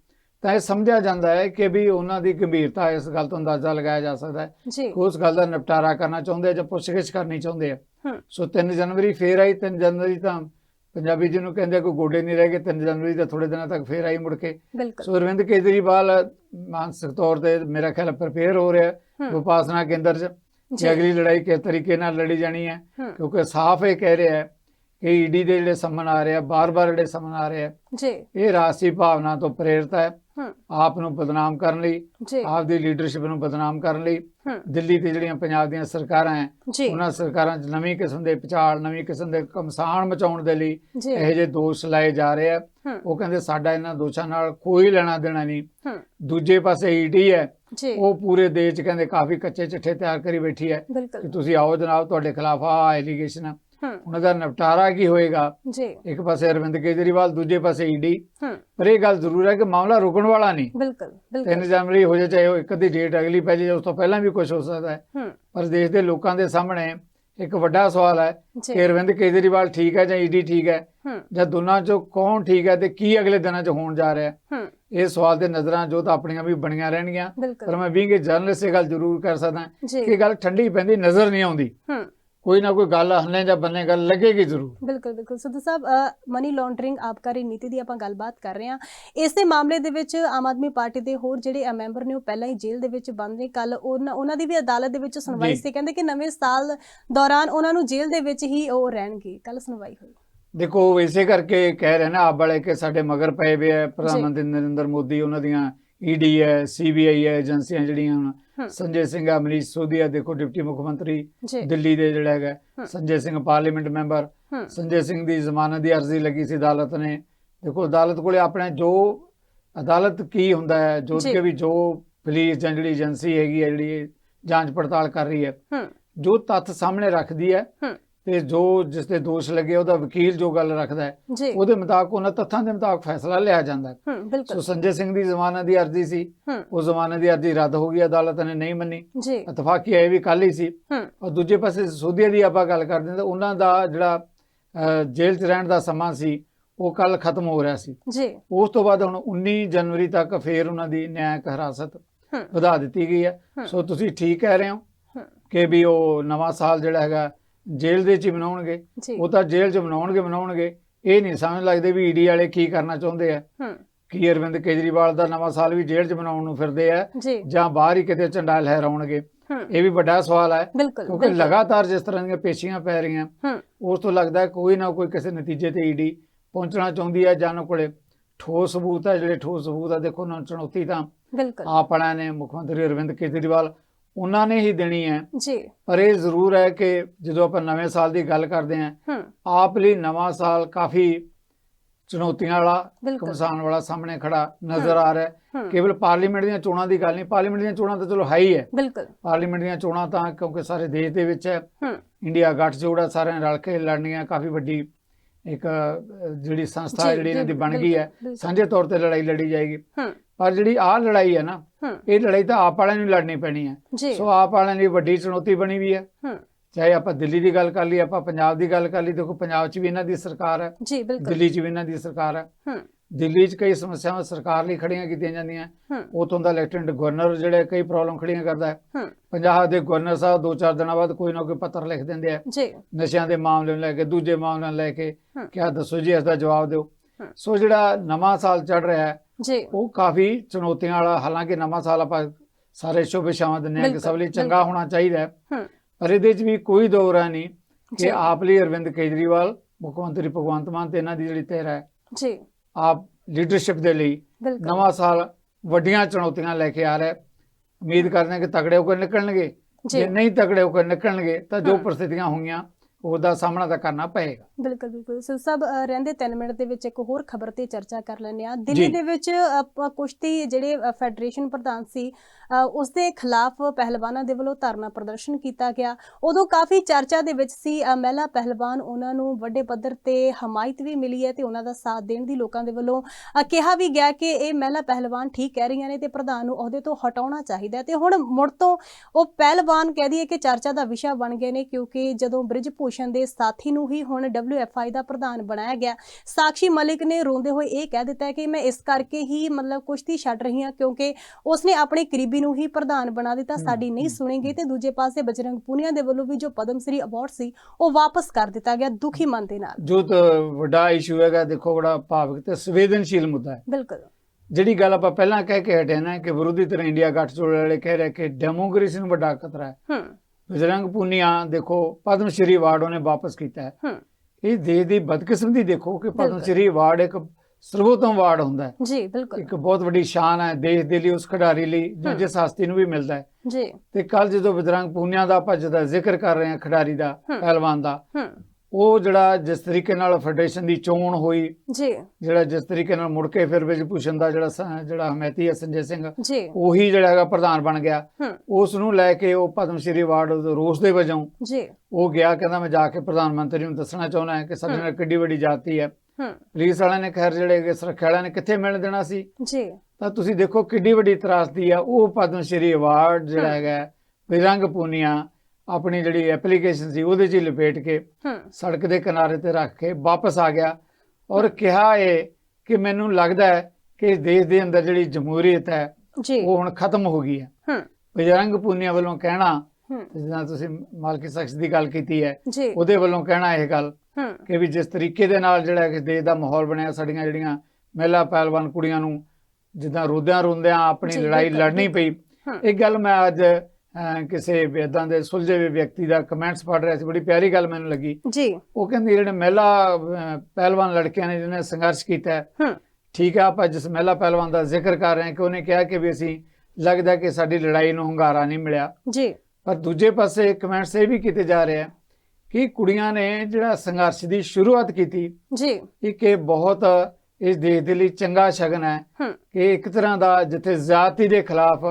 B: ਤਾਂ ਇਹ ਸਮਝਿਆ ਜਾਂਦਾ ਹੈ ਕਿ ਵੀ ਉਹਨਾਂ ਦੀ ਗੰਭੀਰਤਾ ਇਸ ਗੱਲ ਤੋਂ ਅੰਦਾਜ਼ਾ ਲਗਾਇਆ ਜਾ ਸਕਦਾ ਹੈ ਕਿ ਉਸ ਗੱਲ ਦਾ ਨਿਪਟਾਰਾ ਕਰਨਾ ਚਾਹੁੰਦੇ ਆ ਜਾਂ ਪੁੱਛਗਿੱਛ ਕਰਨੀ ਚਾਹੁੰਦੇ ਆ। ਸੋ 3 ਜਨਵਰੀ ਫੇਰ ਆਈ 3 ਜਨਵਰੀ ਤਾਂ ਪੰਜਾਬੀ ਜਿਹਨੂੰ ਕਹਿੰਦੇ ਕੋਈ ਗੋਡੇ ਨਹੀਂ ਰਹਿ ਗਏ 3 ਜਨਵਰੀ ਤਾਂ ਥੋੜੇ ਦਿਨਾਂ ਤੱਕ ਫੇਰ ਆਈ ਮੁੜ ਕੇ। ਸੋ ਅਰਵਿੰਦ ਕੇਜਰੀਵਾਲ ਮਾਨਸਿਕ ਤੌਰ ਤੇ ਮੇਰਾ ਖਿਆਲ ਪ੍ਰਪੇਅਰ ਹੋ ਰਿਹਾ ਵਿਪਾਸਨਾ ਕੇਂਦਰ 'ਚ।
A: ਜੀ
B: ਅਗਲੀ ਲੜਾਈ ਕਿਸ ਤਰੀਕੇ ਨਾਲ ਲੜੀ ਜਾਣੀ ਹੂੰ। ਕਿਉਂਕਿ ਸਾਫ਼ ਇਹ ਕਹਿ ਰਿਹਾ ਹੈ ਕਿ ਈਡੀ ਦੇ ਜਿਹੜੇ ਸਮਨ ਆ ਰਹੇ ਆ ਬਾਰ-ਬਾਰ ਜਿਹੜੇ ਸਮਨ ਆ ਰਹੇ ਆ
A: ਜੀ।
B: ਇਹ ਰਾਸ਼ਟਰੀ ਭਾਵਨਾ ਤੋਂ ਪ੍ਰੇਰਿਤ ਹੈ। ਆਪ ਨੂੰ ਬਦਨਾਮ ਕਰਨ ਲਈ ਆਪ ਦੀ ਲੀਡਰਸ਼ਿਪ ਨੂੰ ਬਦਨਾਮ ਕਰਨ ਲਈ ਦਿੱਲੀ ਤੇ ਜਿਹੜੀਆਂ ਪੰਜਾਬ ਦੀਆਂ ਸਰਕਾਰਾਂ ਹੈ ਉਹਨਾਂ ਸਰਕਾਰਾਂ 'ਚ ਨਵੀਂ ਕਿਸਮ ਦੇ ਪਚਾਲ ਨਵੀਂ ਕਿਸਮ ਦੇ ਕਮਸਾਨ ਮਚਾਉਣ ਦੇ ਲਈ ਇਹੋ ਜਿਹੇ ਦੋਸ਼ ਲਾਏ ਜਾ ਰਹੇ ਆ। ਉਹ ਕਹਿੰਦੇ ਸਾਡਾ ਇਹਨਾਂ ਦੋਸ਼ਾਂ ਨਾਲ ਕੋਈ ਲੈਣਾ ਦੇਣਾ ਨਹੀਂ। ਦੂਜੇ ਪਾਸੇ ਈਡੀ ਹੈ ਉਹ ਪੂਰੇ ਦੇਸ਼ 'ਚ ਕਹਿੰਦੇ ਕਾਫੀ ਕੱਚੇ ਚਿੱਠੇ ਤਿਆਰ ਕਰੀ ਬੈਠੀ ਹੈ ਕਿ ਤੁਸੀਂ ਆਓ ਜਨਾਬ ਤੁਹਾਡੇ ਖਿਲਾਫ ਆ ਐਲੀਗੇਸ਼ਨ ਆ।
A: ਹੂੰ
B: ਉਹਨਾਂ ਦਾ ਨਿਪਟਾਰਾ ਕੀ ਹੋਏਗਾ?
A: ਜੀ।
B: ਇੱਕ ਪਾਸੇ ਅਰਵਿੰਦ ਕੇਜਰੀਵਾਲ ਦੂਜੇ ਪਾਸੇ ਈਡੀ ਪਰ ਇਹ ਗੱਲ ਜ਼ਰੂਰ ਹੈ ਕਿ ਮਾਮਲਾ ਰੁਕਣ ਵਾਲਾ ਨਹੀਂ।
A: ਬਿਲਕੁਲ
B: 3
A: ਬਿਲਕੁਲ
B: ਜਨਵਰੀ ਹੋ ਜਾਏ ਚਾਹੇ ਉਹ ਇੱਕ ਅੱਧੀ ਡੇਟ ਅਗਲੀ ਪੈ ਜਾਏ ਉਸ ਤੋਂ ਪਹਿਲਾਂ ਵੀ ਕੁਝ ਹੋ ਸਕਦਾ ਹੈ। ਪਰ ਦੇਸ਼ ਦੇ ਲੋਕਾਂ ਦੇ ਸਾਹਮਣੇ ਇੱਕ ਵੱਡਾ ਸਵਾਲ ਹੈ
A: ਜੀ।
B: ਕਿ ਅਰਵਿੰਦ ਕੇਜਰੀਵਾਲ ਠੀਕ ਹੈ ਜਾਂ ਈਡੀ ਠੀਕ ਹੈ? ਜਾਂ ਦੋਨਾਂ ਚੋਂ ਕੌਣ ਠੀਕ ਹੈ ਤੇ ਕੀ ਅਗਲੇ ਦਿਨਾਂ 'ਚ ਹੋਣ ਜਾ ਰਿਹਾ ਹੈ? ਇਹ ਸਵਾਲ ਦੇ ਨਜ਼ਰਾਂ ਜੋ ਤਾਂ ਆਪਣੀਆਂ ਵੀ ਬਣੀਆਂ ਰਹਿਣਗੀਆਂ। ਪਰ ਮੈਂ ਵੀ ਕਿ ਜਰਨਲਿਸਟ ਇਹ ਗੱਲ ਜ਼ਰੂਰ ਕਰ ਸਕਦਾ
A: ਜੀ।
B: ਕਿ ਗੱਲ ਠੰਡੀ ਪੈਂਦੀ ਨਜ਼ਰ ਨਹੀਂ ਆਉਂਦੀ। ਕੋਈ ਨਾ ਕੋਈ ਗੱਲ ਹੰਨੇ ਜਾਂ ਬੰਨੇ ਗੱਲ ਲੱਗੇਗੀ ਜ਼ਰੂਰ।
A: ਬਿਲਕੁਲ ਬਿਲਕੁਲ। ਸਿੱਧੂ ਸਾਹਿਬ ਮਨੀ ਲਾਂਡਰਿੰਗ ਆਬਕਾਰੀ ਨੀਤੀ ਦੀ ਆਪਾਂ ਗੱਲਬਾਤ ਕਰ ਰਹੇ ਹਾਂ। ਇਸੇ ਮਾਮਲੇ ਦੇ ਵਿੱਚ ਆਮ ਆਦਮੀ ਪਾਰਟੀ ਦੇ ਹੋਰ ਜਿਹੜੇ ਮੈਂਬਰ ਨੇ ਉਹ ਪਹਿਲਾਂ ਹੀ ਜੇਲ੍ਹ ਦੇ ਵਿੱਚ ਬੰਦ ਨੇ। ਕੱਲ ਉਹਨਾਂ ਦੀ ਵੀ ਅਦਾਲਤ ਦੇ ਵਿੱਚ ਸੁਣਵਾਈ। ਸੀ। ਕਹਿੰਦੇ ਕਿ ਨਵੇਂ ਸਾਲ ਦੌਰਾਨ ਉਹਨਾਂ ਨੂੰ ਜੇਲ੍ਹ ਦੇ ਵਿੱਚ ਹੀ ਉਹ ਰਹਿਣਗੇ। ਕੱਲ ਸੁਣਵਾਈ ਹੋਈ।
B: ਦੇਖੋ ਇਸੇ ਕਰਕੇ ਕਹਿ ਰਹੇ ਨੇ ਆਪ ਵਾਲੇ ਕਿ ਸਾਡੇ ਮਗਰ ਪਏ ਵੇ ਹੈ ਪ੍ਰਧਾਨ। ਮੰਤਰੀ ਨਰਿੰਦਰ ਮੋਦੀ ਉਹਨਾਂ ਦੀਆਂ ਈਡੀ ਹੈ ਸੀਬੀਆਈ ਹੈ ਏਜੰਸੀਆਂ ਜਿਹੜੀਆਂ। ਸੰਜੇ ਸਿੰਘ ਮਨੀਸ਼ ਸੋਧੀਆ ਦੇਖੋ ਡਿਪਟੀ ਮੁੱਖ ਮੰਤਰੀ ਦਿੱਲੀ ਦੇ ਜਿਹੜਾ ਹੈਗਾ। Sanjay Singh parliament
A: member.
B: Sanjay Singh ਦੀ ਜ਼ਮਾਨਤ ਦੀ ਅਰਜ਼ੀ ਲੱਗੀ ਸੀ ਅਦਾਲਤ ਨੇ। ਦੇਖੋ ਅਦਾਲਤ ਕੋਲੇ ਆਪਣੇ ਜੋ ਅਦਾਲਤ ਕੀ ਹੁੰਦਾ ਹੈ ਜੋ। ਕਿ ਵੀ ਜੋ ਪੁਲਿਸ ਜਾਂ ਜਿਹੜੀ ਏਜੰਸੀ ਹੈਗੀ ਹੈ ਜਿਹੜੀ ਜਾਂਚ ਪੜਤਾਲ ਕਰ ਰਹੀ ਹੈ ਜੋ ਤੱਥ ਸਾਹਮਣੇ ਰੱਖਦੀ ਹੂੰ। ਤੇ ਜੋ ਜਿਸ ਤੇ ਦੋਸ਼ ਲੱਗੇ ਉਹਦਾ ਵਕੀਲ ਜੋ ਗੱਲ ਰੱਖਦਾ ਹੈ ਉਹਦੇ ਮੁਤਾਬਕ ਉਹਨਾਂ ਤੱਥਾਂ ਦੇ ਮੁਤਾਬਕ ਫੈਸਲਾ ਲਿਆ ਜਾਂਦਾ ਹੈ। ਸੋ ਸੰਜੇ ਸਿੰਘ ਦੀ ਜ਼ਮਾਨਤ ਦੀ ਅਰਜ਼ੀ ਸੀ। ਉਹ ਜ਼ਮਾਨਤ ਦੀ ਅਰਜ਼ੀ ਰੱਦ ਹੋ ਗਈ ਅਦਾਲਤ ਨੇ ਨਹੀਂ ਮੰਨੀ। ਇਤਫਾਕੀ ਇਹ ਵੀ ਕੱਲ ਹੀ ਸੀ। ਔਰ ਦੂਜੇ ਪਾਸੇ ਸੋਧੀਆ ਦੀ ਆਪਾਂ ਗੱਲ ਕਰਦੇ ਹਾਂ ਤਾਂ ਉਹਨਾਂ ਦਾ ਜਿਹੜਾ ਜੇਲ੍ਹ 'ਚ ਰਹਿਣ ਦਾ ਸਮਾਂ ਸੀ ਉਹ ਕੱਲ ਖਤਮ ਹੋ ਰਿਹਾ ਸੀ।
A: ਜੀ।
B: ਉਸ ਤੋਂ ਬਾਅਦ ਹੁਣ 19 ਜਨਵਰੀ ਤੱਕ ਫੇਰ ਉਹਨਾਂ ਦੀ ਨਿਆਇਕ ਹਿਰਾਸਤ ਵਧਾ ਦਿੱਤੀ ਗਈ ਹੈ। ਸੋ ਤੁਸੀਂ ਠੀਕ ਕਹਿ ਰਹੇ ਹੂੰ। ਕਿ ਵੀ ਉਹ ਨਵਾਂ ਸਾਲ ਜਿਹੜਾ ਹੈਗਾ ਜੇਲ੍ਹ ਦੇ 'ਚ
A: ਜੀ।
B: ਉਹ ਤਾਂ ਜੇਲ੍ਹ 'ਚ ਮਨਾਉਣਗੇ ਮਨਾਉਣਗੇ ਇਹ ਨਹੀਂ ਸਮਝ ਲੱਗਦੇ ਵੀ ਈਡੀ ਵਾਲੇ ਕੀ ਕਰਨਾ ਚਾਹੁੰਦੇ ਆ।
A: ਹੂੰ।
B: ਕੀ ਅਰਵਿੰਦ ਕੇਜਰੀਵਾਲ ਦਾ ਨਵਾਂ ਸਾਲ ਵੀ ਜੇਲ੍ਹ 'ਚ ਮਨਾਉਣ ਨੂੰ ਫਿਰਦੇ ਆ
A: ਜੀ।
B: ਬਾਹਰ ਹੀ ਕਿਤੇ ਝੰਡਾ ਲਹਿਰਾਉਣਗੇ। ਇਹ ਵੀ ਵੱਡਾ ਸਵਾਲ ਹੈ। ਕਿਉਂਕਿ। ਲਗਾਤਾਰ ਜਿਸ ਤਰ੍ਹਾਂ ਦੀਆਂ ਪੇਸ਼ੀਆਂ ਪੈ ਰਹੀਆਂ ਉਸ ਤੋਂ ਲੱਗਦਾ ਕੋਈ ਨਾ ਕੋਈ ਕਿਸੇ ਨਤੀਜੇ ਤੇ ਈਡੀ ਪਹੁੰਚਣਾ ਚਾਹੁੰਦੀ ਹੈ। ਜਾਂ ਕੋਲੇ ਠੋਸ ਸਬੂਤ ਹੈ ਜਿਹੜੇ ਠੋਸ ਸਬੂਤ ਆ ਦੇਖੋ ਨੂੰ ਚੁਣੌਤੀ ਤਾਂ
A: ਬਿਲਕੁਲ।
B: ਆਪ ਵਾਲਿਆਂ ਨੇ ਮੁੱਖ ਮੰਤਰੀ ਅਰਵਿੰਦ ਕੇਜਰੀਵਾਲ ਉਹਨਾਂ ਨੇ ਹੀ ਦੇਣੀ ਹੈ।
A: ਜੀ।
B: ਪਰ ਇਹ ਜ਼ਰੂਰ ਹੈ ਕਿ ਜਦੋਂ ਆਪਾਂ ਨਵੇਂ ਸਾਲ ਦੀ ਗੱਲ ਕਰਦੇ ਹਾਂ ਆਪ ਲਈ ਨਵਾਂ ਸਾਲ ਕਾਫੀ ਚੁਣੌਤੀਆਂ ਵਾਲਾ ਕਮਸਾਨ ਵਾਲਾ ਸਾਹਮਣੇ ਖੜਾ ਨਜ਼ਰ ਆ ਰਿਹਾ ਹੈ। ਕੇਵਲ ਪਾਰਲੀਮੈਂਟ ਦੀਆਂ ਚੋਣਾਂ ਦੀ ਗੱਲ ਨਹੀਂ ਪਾਰਲੀਮੈਂਟ ਦੀਆਂ ਚੋਣਾਂ ਤਾਂ ਚਲੋ ਹੈ ਹੀ ਹੈ।
A: ਬਿਲਕੁਲ।
B: ਪਾਰਲੀਮੈਂਟ ਦੀਆਂ ਚੋਣਾਂ ਤਾਂ ਕਿਉਂਕਿ ਸਾਰੇ ਦੇਸ਼ ਦੇ ਵਿੱਚ ਹੈ। ਇੰਡੀਆ ਗੱਠਜੋੜ ਆ ਸਾਰਿਆਂ ਰਲ ਕੇ ਲੜਨੀਆਂ ਕਾਫੀ ਵੱਡੀ ਇੱਕ ਜਿਹੜੀ ਸੰਸਥਾ ਜਿਹੜੀ ਇਹਨਾਂ ਦੀ ਬਣ ਗਈ ਹੈ। ਸਾਂਝੇ ਤੌਰ ਤੇ ਲੜਾਈ ਲੜੀ ਜਾਏਗੀ। ਪਰ ਜਿਹੜੀ ਆਹ ਲੜਾਈ ਹੈ ਨਾ ਇਹ ਲੜਾਈ ਤਾਂ ਆਪ ਵਾਲਿਆਂ ਨੂੰ ਲੜਨੀ ਪੈਣੀ ਹੈ। ਸੋ ਆਪ ਵਾਲਿਆਂ ਲਈ ਵੱਡੀ ਚੁਣੌਤੀ ਬਣੀ ਵੀ ਹੈ। ਚਾਹੇ ਆਪਾਂ ਦਿੱਲੀ ਦੀ ਗੱਲ ਕਰ ਲਈ ਆਪਾਂ ਪੰਜਾਬ ਦੀ ਗੱਲ ਕਰ ਲਈ ਦੇਖੋ ਪੰਜਾਬ 'ਚ ਵੀ ਇਹਨਾਂ ਦੀ ਸਰਕਾਰ ਹੈ।
A: ਜੀ ਬਿਲਕੁਲ।
B: ਦਿੱਲੀ 'ਚ ਵੀ ਇਹਨਾਂ ਦੀ ਸਰਕਾਰ ਹੈ। ਦਿੱਲੀ 'ਚ ਕਈ ਸਮੱਸਿਆਵਾਂ ਸਰਕਾਰ ਲਈ ਖੜੀਆਂ ਕੀਤੀਆਂ ਜਾਂਦੀਆਂ। ਉਥੋਂ ਦਾ ਲੈਫਟੀਨੈਂਟ ਗਵਰਨਰ ਜਿਹੜੇ ਕਈ ਪ੍ਰੋਬਲਮ ਖੜੀਆਂ ਕਰਦਾ ਹੈ। ਪੰਜਾਬ ਦੇ ਗਵਰਨਰ ਸਾਹਿਬ ਦੋ ਚਾਰ ਦਿਨਾਂ ਬਾਅਦ ਕੋਈ ਨਾ ਕੋਈ ਪੱਤਰ ਲਿਖ ਦਿੰਦੇ ਆ।
A: ਜੀ।
B: ਨਸ਼ਿਆਂ ਦੇ ਮਾਮਲੇ ਨੂੰ ਲੈ ਕੇ ਦੂਜੇ ਮਾਮਲਿਆਂ ਨੂੰ ਲੈ ਕੇ। ਕਿਆ ਦੱਸੋ ਜੀ ਇਸ ਦਾ ਜਵਾਬ ਦਿਓ। ਸੋ ਜਿਹੜਾ ਨਵਾਂ ਸਾਲ ਚੜ ਰਿਹਾ ਹੈ
A: ਜੀ।
B: ਉਹ ਕਾਫੀ ਚੁਣੌਤੀਆਂ ਵਾਲਾ ਹਾਲਾਂਕਿ ਨਵਾਂ ਸਾਲ ਆਪਾਂ ਸਾਰੇ ਸ਼ੁਭ ਇਛਾਵਾਂ ਦਿੰਦੇ ਕਿ ਸਭ ਲਈ ਚੰਗਾ। ਹੋਣਾ ਚਾਹੀਦਾ ਪਰ ਇਹਦੇ 'ਚ ਵੀ ਕੋਈ ਦੋ ਰਾਹ ਨਹੀਂ। ਕਿ ਆਪ ਲਈ ਅਰਵਿੰਦ ਕੇਜਰੀਵਾਲ ਮੁੱਖ ਮੰਤਰੀ ਭਗਵੰਤ ਮਾਨ ਤੇ ਇਹਨਾਂ ਦੀ ਜਿਹੜੀ ਧਿਰ ਹੈ
A: ਜੀ।
B: ਆਪ ਲੀਡਰਸ਼ਿਪ ਦੇ ਲਈ ਨਵਾਂ ਸਾਲ ਵੱਡੀਆਂ ਚੁਣੌਤੀਆਂ ਲੈ ਕੇ ਆ ਰਿਹਾ ਉਮੀਦ ਕਰਦੇ ਹਾਂ ਕਿ ਤਕੜੇ ਹੋ ਕੇ ਨਿਕਲਣਗੇ।
A: ਜੀ।
B: ਨਹੀਂ ਤਕੜੇ ਹੋ ਕੇ ਨਿਕਲਣਗੇ ਤਾਂ ਜੋ। ਪ੍ਰਸਥਿਤੀਆਂ ਹੋਈਆਂ ਉਹਦਾ ਸਾਹਮਣਾ ਤਾਂ ਕਰਨਾ ਪਏਗਾ।
A: ਬਿਲਕੁਲ ਬਿਲਕੁਲ। ਸੋ ਸਭ ਅ, ਰਹਿੰਦੇ 3 ਮਿੰਟ ਦੇ ਵਿੱਚ ਇੱਕ ਹੋਰ ਖਬਰ ਤੇ ਚਰਚਾ ਕਰ ਲੈਂਦੇ ਆ ਦਿੱਲੀ
B: ਜੀ।
A: ਦੇ ਵਿੱਚ ਆਪਾਂ ਕੁਸ਼ਤੀ ਜਿਹੜੇ ਅ, ਫੈਡਰੇਸ਼ਨ ਪ੍ਰਧਾਨ ਸੀ ਅ, ਉਸ ਦੇ ਖਿਲਾਫ ਪਹਿਲਵਾਨਾਂ ਦੇ ਵੱਲੋਂ ਧਰਨਾ ਪ੍ਰਦਰਸ਼ਨ ਕੀਤਾ ਗਿਆ। ਉਦੋਂ ਕਾਫੀ ਚਰਚਾ ਦੇ ਵਿੱਚ ਸੀ ਮਹਿਲਾ ਪਹਿਲਵਾਨ ਉਹਨਾਂ ਨੂੰ ਵੱਡੇ ਪੱਧਰ ਤੇ ਹਮਾਇਤ ਵੀ ਮਿਲੀ ਹੈ ਤੇ ਉਹਨਾਂ ਦਾ ਸਾਥ ਦੇਣ ਦੀ ਲੋਕਾਂ ਦੇ ਵੱਲੋਂ ਕਿਹਾ ਵੀ ਗਿਆ ਕਿ ਇਹ ਮਹਿਲਾ ਪਹਿਲਵਾਨ ਠੀਕ ਕਹਿ ਰਹੀਆਂ ਨੇ ਤੇ ਪ੍ਰਧਾਨ ਨੂੰ ਅਹੁਦੇ ਤੋਂ ਹਟਾਉਣਾ ਚਾਹੀਦਾ ਹੈ। ਤੇ ਹੁਣ ਮੁੜ ਤੋਂ ਉਹ ਪਹਿਲਵਾਨ ਕਹਿ ਦਈਏ ਕਿ ਚਰਚਾ ਦਾ ਵਿਸ਼ਾ ਬਣ ਗਏ ਨੇ ਕਿਉਂਕਿ ਜਦੋਂ ਬ੍ਰਿਜ ਭੂਸ਼ਣ ਦੇ ਸਾਥੀ ਨੂੰ ਹੀ ਹੁਣ WFI ਦਾ ਪ੍ਰਧਾਨ ਬਣਾਇਆ ਗਿਆ, ਸਾਕਸ਼ੀ ਮਲਿਕ ਨੇ ਰੋਂਦੇ ਹੋਏ ਇਹ ਕਹਿ ਦਿੱਤਾ ਕਿ ਮੈਂ ਇਸ ਕਰਕੇ ਹੀ ਮਤਲਬ ਕੁਸ਼ਤੀ ਛੱਡ ਰਹੀ ਹਾਂ ਕਿਉਂਕਿ ਉਸਨੇ ਆਪਣੇ ਕਰੀਬੀ ਨੂੰ ਹੀ ਪ੍ਰਧਾਨ ਬਣਾ ਦਿੱਤਾ ਸਾਡੀ ਨਹੀਂ ਸੁਣੇਗੀ ਤੇ ਦੂਜੇ ਪਾਸੇ ਬਜਰੰਗ ਪੁਨੀਆ ਦੇ ਵੱਲੋਂ ਵੀ ਜੋ ਪਦਮ ਸ੍ਰੀ ਅਵਾਰਡ ਸੀ ਉਹ ਵਾਪਸ ਕਰ ਦਿੱਤਾ ਗਿਆ ਦੁਖੀ ਮਨ ਦੇ ਨਾਲ।
B: ਜੋ ਤਾਂ ਵੱਡਾ ਇਸ਼ੂ ਹੈਗਾ ਦੇਖੋ ਬੜਾ ਭਾਵਿਕ ਤੇ ਸੰਵੇਦਨਸ਼ੀਲ ਮੁੱਦਾ ਹੈ।
A: ਬਿਲਕੁਲ।
B: ਜਿਹੜੀ ਗੱਲ ਆਪਾਂ ਪਹਿਲਾਂ ਕਹਿ ਕੇ ਹਟੇ ਨਾ ਕਿ ਵਿਰੋਧੀ ਧਿਰ ਇੰਡੀਆ ਗੱਠਜੋੜ ਵਾਲੇ ਕਹਿ ਰਹੇ ਕਿ ਡੈਮੋਕ੍ਰੇਸੀ ਨੂੰ ਵੱਡਾ ਖਤਰਾ ਹੈ।
A: ਹੂੰ।
B: ਬਜਰੰਗ ਪੁਨੀਆ ਦੇਖੋ ਪਦਮ ਸ਼੍ਰੀ ਅਵਾਰਡ ਉਹਨੇ ਵਾਪਸ ਕੀਤਾ ਹੈ।
A: ਹੂੰ।
B: ਇਹ ਦੇਸ਼ ਦੀ ਬਦਕਿਸਮਤੀ ਦੇਖੋ ਕਿ ਪਦਮ। ਸ਼੍ਰੀ ਅਵਾਰਡ ਇੱਕ ਸਰਵੋਤਮ ਅਵਾਰਡ ਹੁੰਦਾ ਹੈ।
A: ਜੀ ਬਿਲਕੁਲ।
B: ਇੱਕ ਬਹੁਤ ਵੱਡੀ ਸ਼ਾਨ ਹੈ ਦੇਸ਼ ਦੇ ਲਈ ਉਸ ਖਿਡਾਰੀ ਲਈ ਜੋ। ਜਿਸ ਹਸਤੀ ਨੂੰ ਵੀ ਮਿਲਦਾ ਹੈ।
A: ਜੀ।
B: ਤੇ ਕੱਲ ਜਦੋਂ ਬਜਰੰਗ ਪੁਨੀਆ ਦਾ ਆਪਾਂ ਜਿਹਦਾ ਜ਼ਿਕਰ ਕਰ ਰਹੇ ਹਾਂ ਖਿਡਾਰੀ ਦਾ। ਪਹਿਲਵਾਨ ਦਾ ਉਹ ਜਿਹੜਾ ਜਿਸ ਤਰੀਕੇ ਨਾਲ ਫੈਡਰੇਸ਼ਨ ਦੀ ਚੋਣ ਹੋਈ
A: ਜੀ।
B: ਜਿਹੜਾ ਜਿਸ ਤਰੀਕੇ ਨਾਲ ਮੁੜ ਕੇ ਫਿਰ ਵਿਜ ਭੂਸ਼ਣ ਦਾ ਜਿਹੜਾ ਜਿਹੜਾ ਹਮੈਤੀ ਹੈ ਸੰਜੇ ਸਿੰਘ
A: ਜੀ।
B: ਉਹੀ ਜਿਹੜਾ ਹੈਗਾ ਪ੍ਰਧਾਨ ਬਣ ਗਿਆ। ਉਸ ਨੂੰ ਲੈ ਕੇ ਉਹ ਪਦਮ ਸ਼੍ਰੀ ਅਵਾਰਡ ਰੋਸ ਦੇ ਵਜੋਂ
A: ਜੀ।
B: ਉਹ ਗਿਆ ਕਹਿੰਦਾ ਮੈਂ ਜਾ ਕੇ ਪ੍ਰਧਾਨ ਮੰਤਰੀ ਨੂੰ ਦੱਸਣਾ ਚਾਹੁੰਦਾ ਹਾਂ ਕਿ ਸਾਡੇ ਨਾਲ ਕਿੱਡੀ ਵੱਡੀ ਜਾਤੀ ਹੂੰ। ਪੁਲਿਸ ਵਾਲਿਆਂ ਨੇ ਖੈਰ ਜਿਹੜੇ ਸੁਰੱਖਿਆ ਵਾਲਿਆਂ ਨੇ ਕਿੱਥੇ ਮਿਲਣ ਦੇਣਾ ਸੀ?
A: ਜੀ।
B: ਤਾਂ ਤੁਸੀਂ ਦੇਖੋ ਕਿੱਡੀ ਵੱਡੀ ਤਰਾਸਦੀ ਆ ਉਹ ਪਦਮ ਸ਼੍ਰੀ ਅਵਾਰਡ ਜਿਹੜਾ। ਹੈਗਾ ਵਿਰੰਗ ਪੂਨੀਆ ਆਪਣੀ ਜਿਹੜੀ ਐਪਲੀਕੇਸ਼ਨ ਸੀ ਉਹਦੇ 'ਚ ਲਪੇਟ ਕੇ ਸੜਕ ਦੇ ਕਿਨਾਰੇ ਤੇ ਰੱਖ ਕੇ ਵਾਪਸ ਆ ਗਿਆ ਔਰ ਕਿਹਾ ਇਹ ਕਿ ਮੈਨੂੰ ਲੱਗਦਾ ਹੈ ਕਿ ਇਸ ਦੇਸ਼ ਦੇ ਅੰਦਰ ਜਿਹੜੀ ਜਮਹੂਰੀਅਤ ਹੈ ਉਹ ਹੁਣ ਖਤਮ ਹੋ ਗਈ ਹੈ।
A: ਹੂੰ।
B: ਬਜਰੰਗ ਪੂਨੀਆ ਵੱਲੋਂ ਕਹਿਣਾ ਜਿੱਦਾਂ ਤੁਸੀਂ ਮਾਲਕੀ ਸ਼ਖਸ ਦੀ ਗੱਲ ਕੀਤੀ ਹੈ ਉਹਦੇ ਵੱਲੋਂ ਕਹਿਣਾ ਇਹ ਗੱਲ ਕਿ ਵੀ ਜਿਸ ਤਰੀਕੇ ਦੇ ਨਾਲ ਜਿਹੜਾ ਕਿ ਦੇਸ਼ ਦਾ ਮਾਹੌਲ ਬਣਿਆ ਸਾਡੀਆਂ ਜਿਹੜੀਆਂ ਮਹਿਲਾ ਪਹਿਲਵਾਨ ਕੁੜੀਆਂ ਨੂੰ ਜਿੱਦਾਂ ਰੋਦਿਆਂ ਰੋਂਦਿਆਂ ਆਪਣੀ ਲੜਾਈ ਲੜਨੀ ਪਈ। ਇੱਕ ਗੱਲ ਮੈਂ ਅੱਜ ਕਿਸੇ ਵੇਦਾਂ ਦੇ ਸੁਲਝੇ ਹੋਏ ਵਿਅਕਤੀ ਦਾ ਕਮੈਂਟਸ ਪੜ੍ਹ ਰਿਹਾ ਸੀ ਬੜੀ ਪਿਆਰੀ ਗੱਲ ਮੈਨੂੰ ਲੱਗੀ।
A: ਜੀ।
B: ਉਹ ਕਹਿੰਦੀ ਜਿਹੜੇ ਮਹਿਲਾ ਪਹਿਲਵਾਨ ਲੜਕੀਆਂ ਨੇ ਜਿਹਨੇ ਸੰਘਰਸ਼ ਕੀਤਾ ਠੀਕ ਹੈ ਆਪਾਂ ਜਿਸ ਮਹਿਲਾ ਪਹਿਲਵਾਨ ਦਾ ਜ਼ਿਕਰ ਕਰ ਰਹੇ ਹਾਂ ਕਿ ਉਹਨੇ ਕਿਹਾ ਕਿ ਵੀ ਅਸੀਂ ਲੱਗਦਾ ਕਿ ਸਾਡੀ ਲੜਾਈ ਨੂੰ ਹੁੰਗਾਰਾ ਨਹੀਂ ਮਿਲਿਆ।
A: ਜੀ।
B: ਪਰ ਦੂਜੇ ਪਾਸੇ ਕਮੈਂਟਸ ਇਹ ਵੀ ਕੀਤੇ ਜਾ ਰਹੇ ਆ ਕਿ ਕੁੜੀਆਂ ਨੇ ਜਿਹੜਾ ਸੰਘਰਸ਼ ਦੀ ਸ਼ੁਰੂਆਤ ਕੀਤੀ
A: ਜੀ।
B: ਇੱਕ ਇਹ ਬਹੁਤ ਇਸ ਦੇਸ਼ ਦੇ ਲਈ ਚੰਗਾ ਸ਼ਗਨ ਹੈ ਕਿ ਇੱਕ ਤਰ੍ਹਾਂ ਦਾ ਜਿੱਥੇ ਜ਼ਿਆਦਤੀ ਦੇ ਖਿਲਾਫ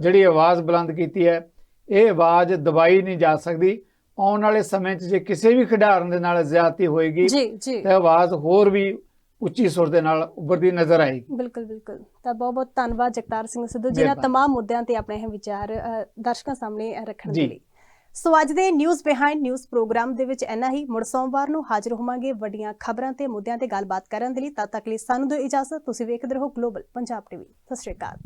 B: ਜਿਹੜੀ ਆਵਾਜ਼ ਬੁਲੰਦ ਕੀਤੀ ਹੈ ਇਹ ਆਵਾਜ਼ ਦਬਾਈ ਨਹੀਂ ਜਾ ਸਕਦੀ। ਆਉਣ ਵਾਲੇ ਸਮੇਂ 'ਚ ਜੇ ਕਿਸੇ ਵੀ ਖਿਡਾਰਨ ਦੇ ਨਾਲ ਜ਼ਿਆਦਤੀ ਹੋਏਗੀ ਤਾਂ ਆਵਾਜ਼ ਹੋਰ ਵੀ ਉੱਚੀ ਸੁਰ ਦੇ ਨਾਲ ਉੱਭਰਦੀ ਨਜ਼ਰ ਆਏਗੀ
A: ਬਿਲਕੁਲ ਬਿਲਕੁਲ ਤਾਂ ਬਹੁਤ ਬਹੁਤ ਧੰਨਵਾਦ ਜਗਤਾਰ ਸਿੰਘ ਸਿੱਧੂ ਜਿਨ੍ਹਾਂ
B: ਮਿਹਰਬਾਨੀ।
A: तमाम ਮੁੱਦਿਆਂ ਤੇ ਆਪਣੇ ਇਹ ਵਿਚਾਰ ਅ, ਦਰਸ਼ਕਾਂ ਸਾਹਮਣੇ ਅ, ਰੱਖਣ ਦੇ
B: ਜੀ।
A: ਲਈ ਸੋ ਅੱਜ ਦੇ ਨਿਊਜ਼ ਬਿਹਾਈਂਡ ਨਿਊਜ਼ ਪ੍ਰੋਗਰਾਮ ਦੇ ਵਿੱਚ ਇੰਨਾ ਹੀ ਮੁੜ ਸੋਮਵਾਰ ਨੂੰ ਹਾਜ਼ਰ ਹੋਵਾਂਗੇ ਵੱਡੀਆਂ ਖਬਰਾਂ ਤੇ ਮੁੱਦਿਆਂ ਤੇ ਗੱਲਬਾਤ ਕਰਨ ਦੇ ਲਈ ਤਦ ਤੱਕ ਲਈ ਸਾਨੂੰ ਦਿਓ ਇਜਾਜ਼ਤ ਤੁਸੀਂ ਵੇਖਦੇ ਰਹੋ ਗਲੋਬਲ ਪੰਜਾਬ ਟੀਵੀ ਸਤਿ ਸ਼੍ਰੀ ਅਕਾਲ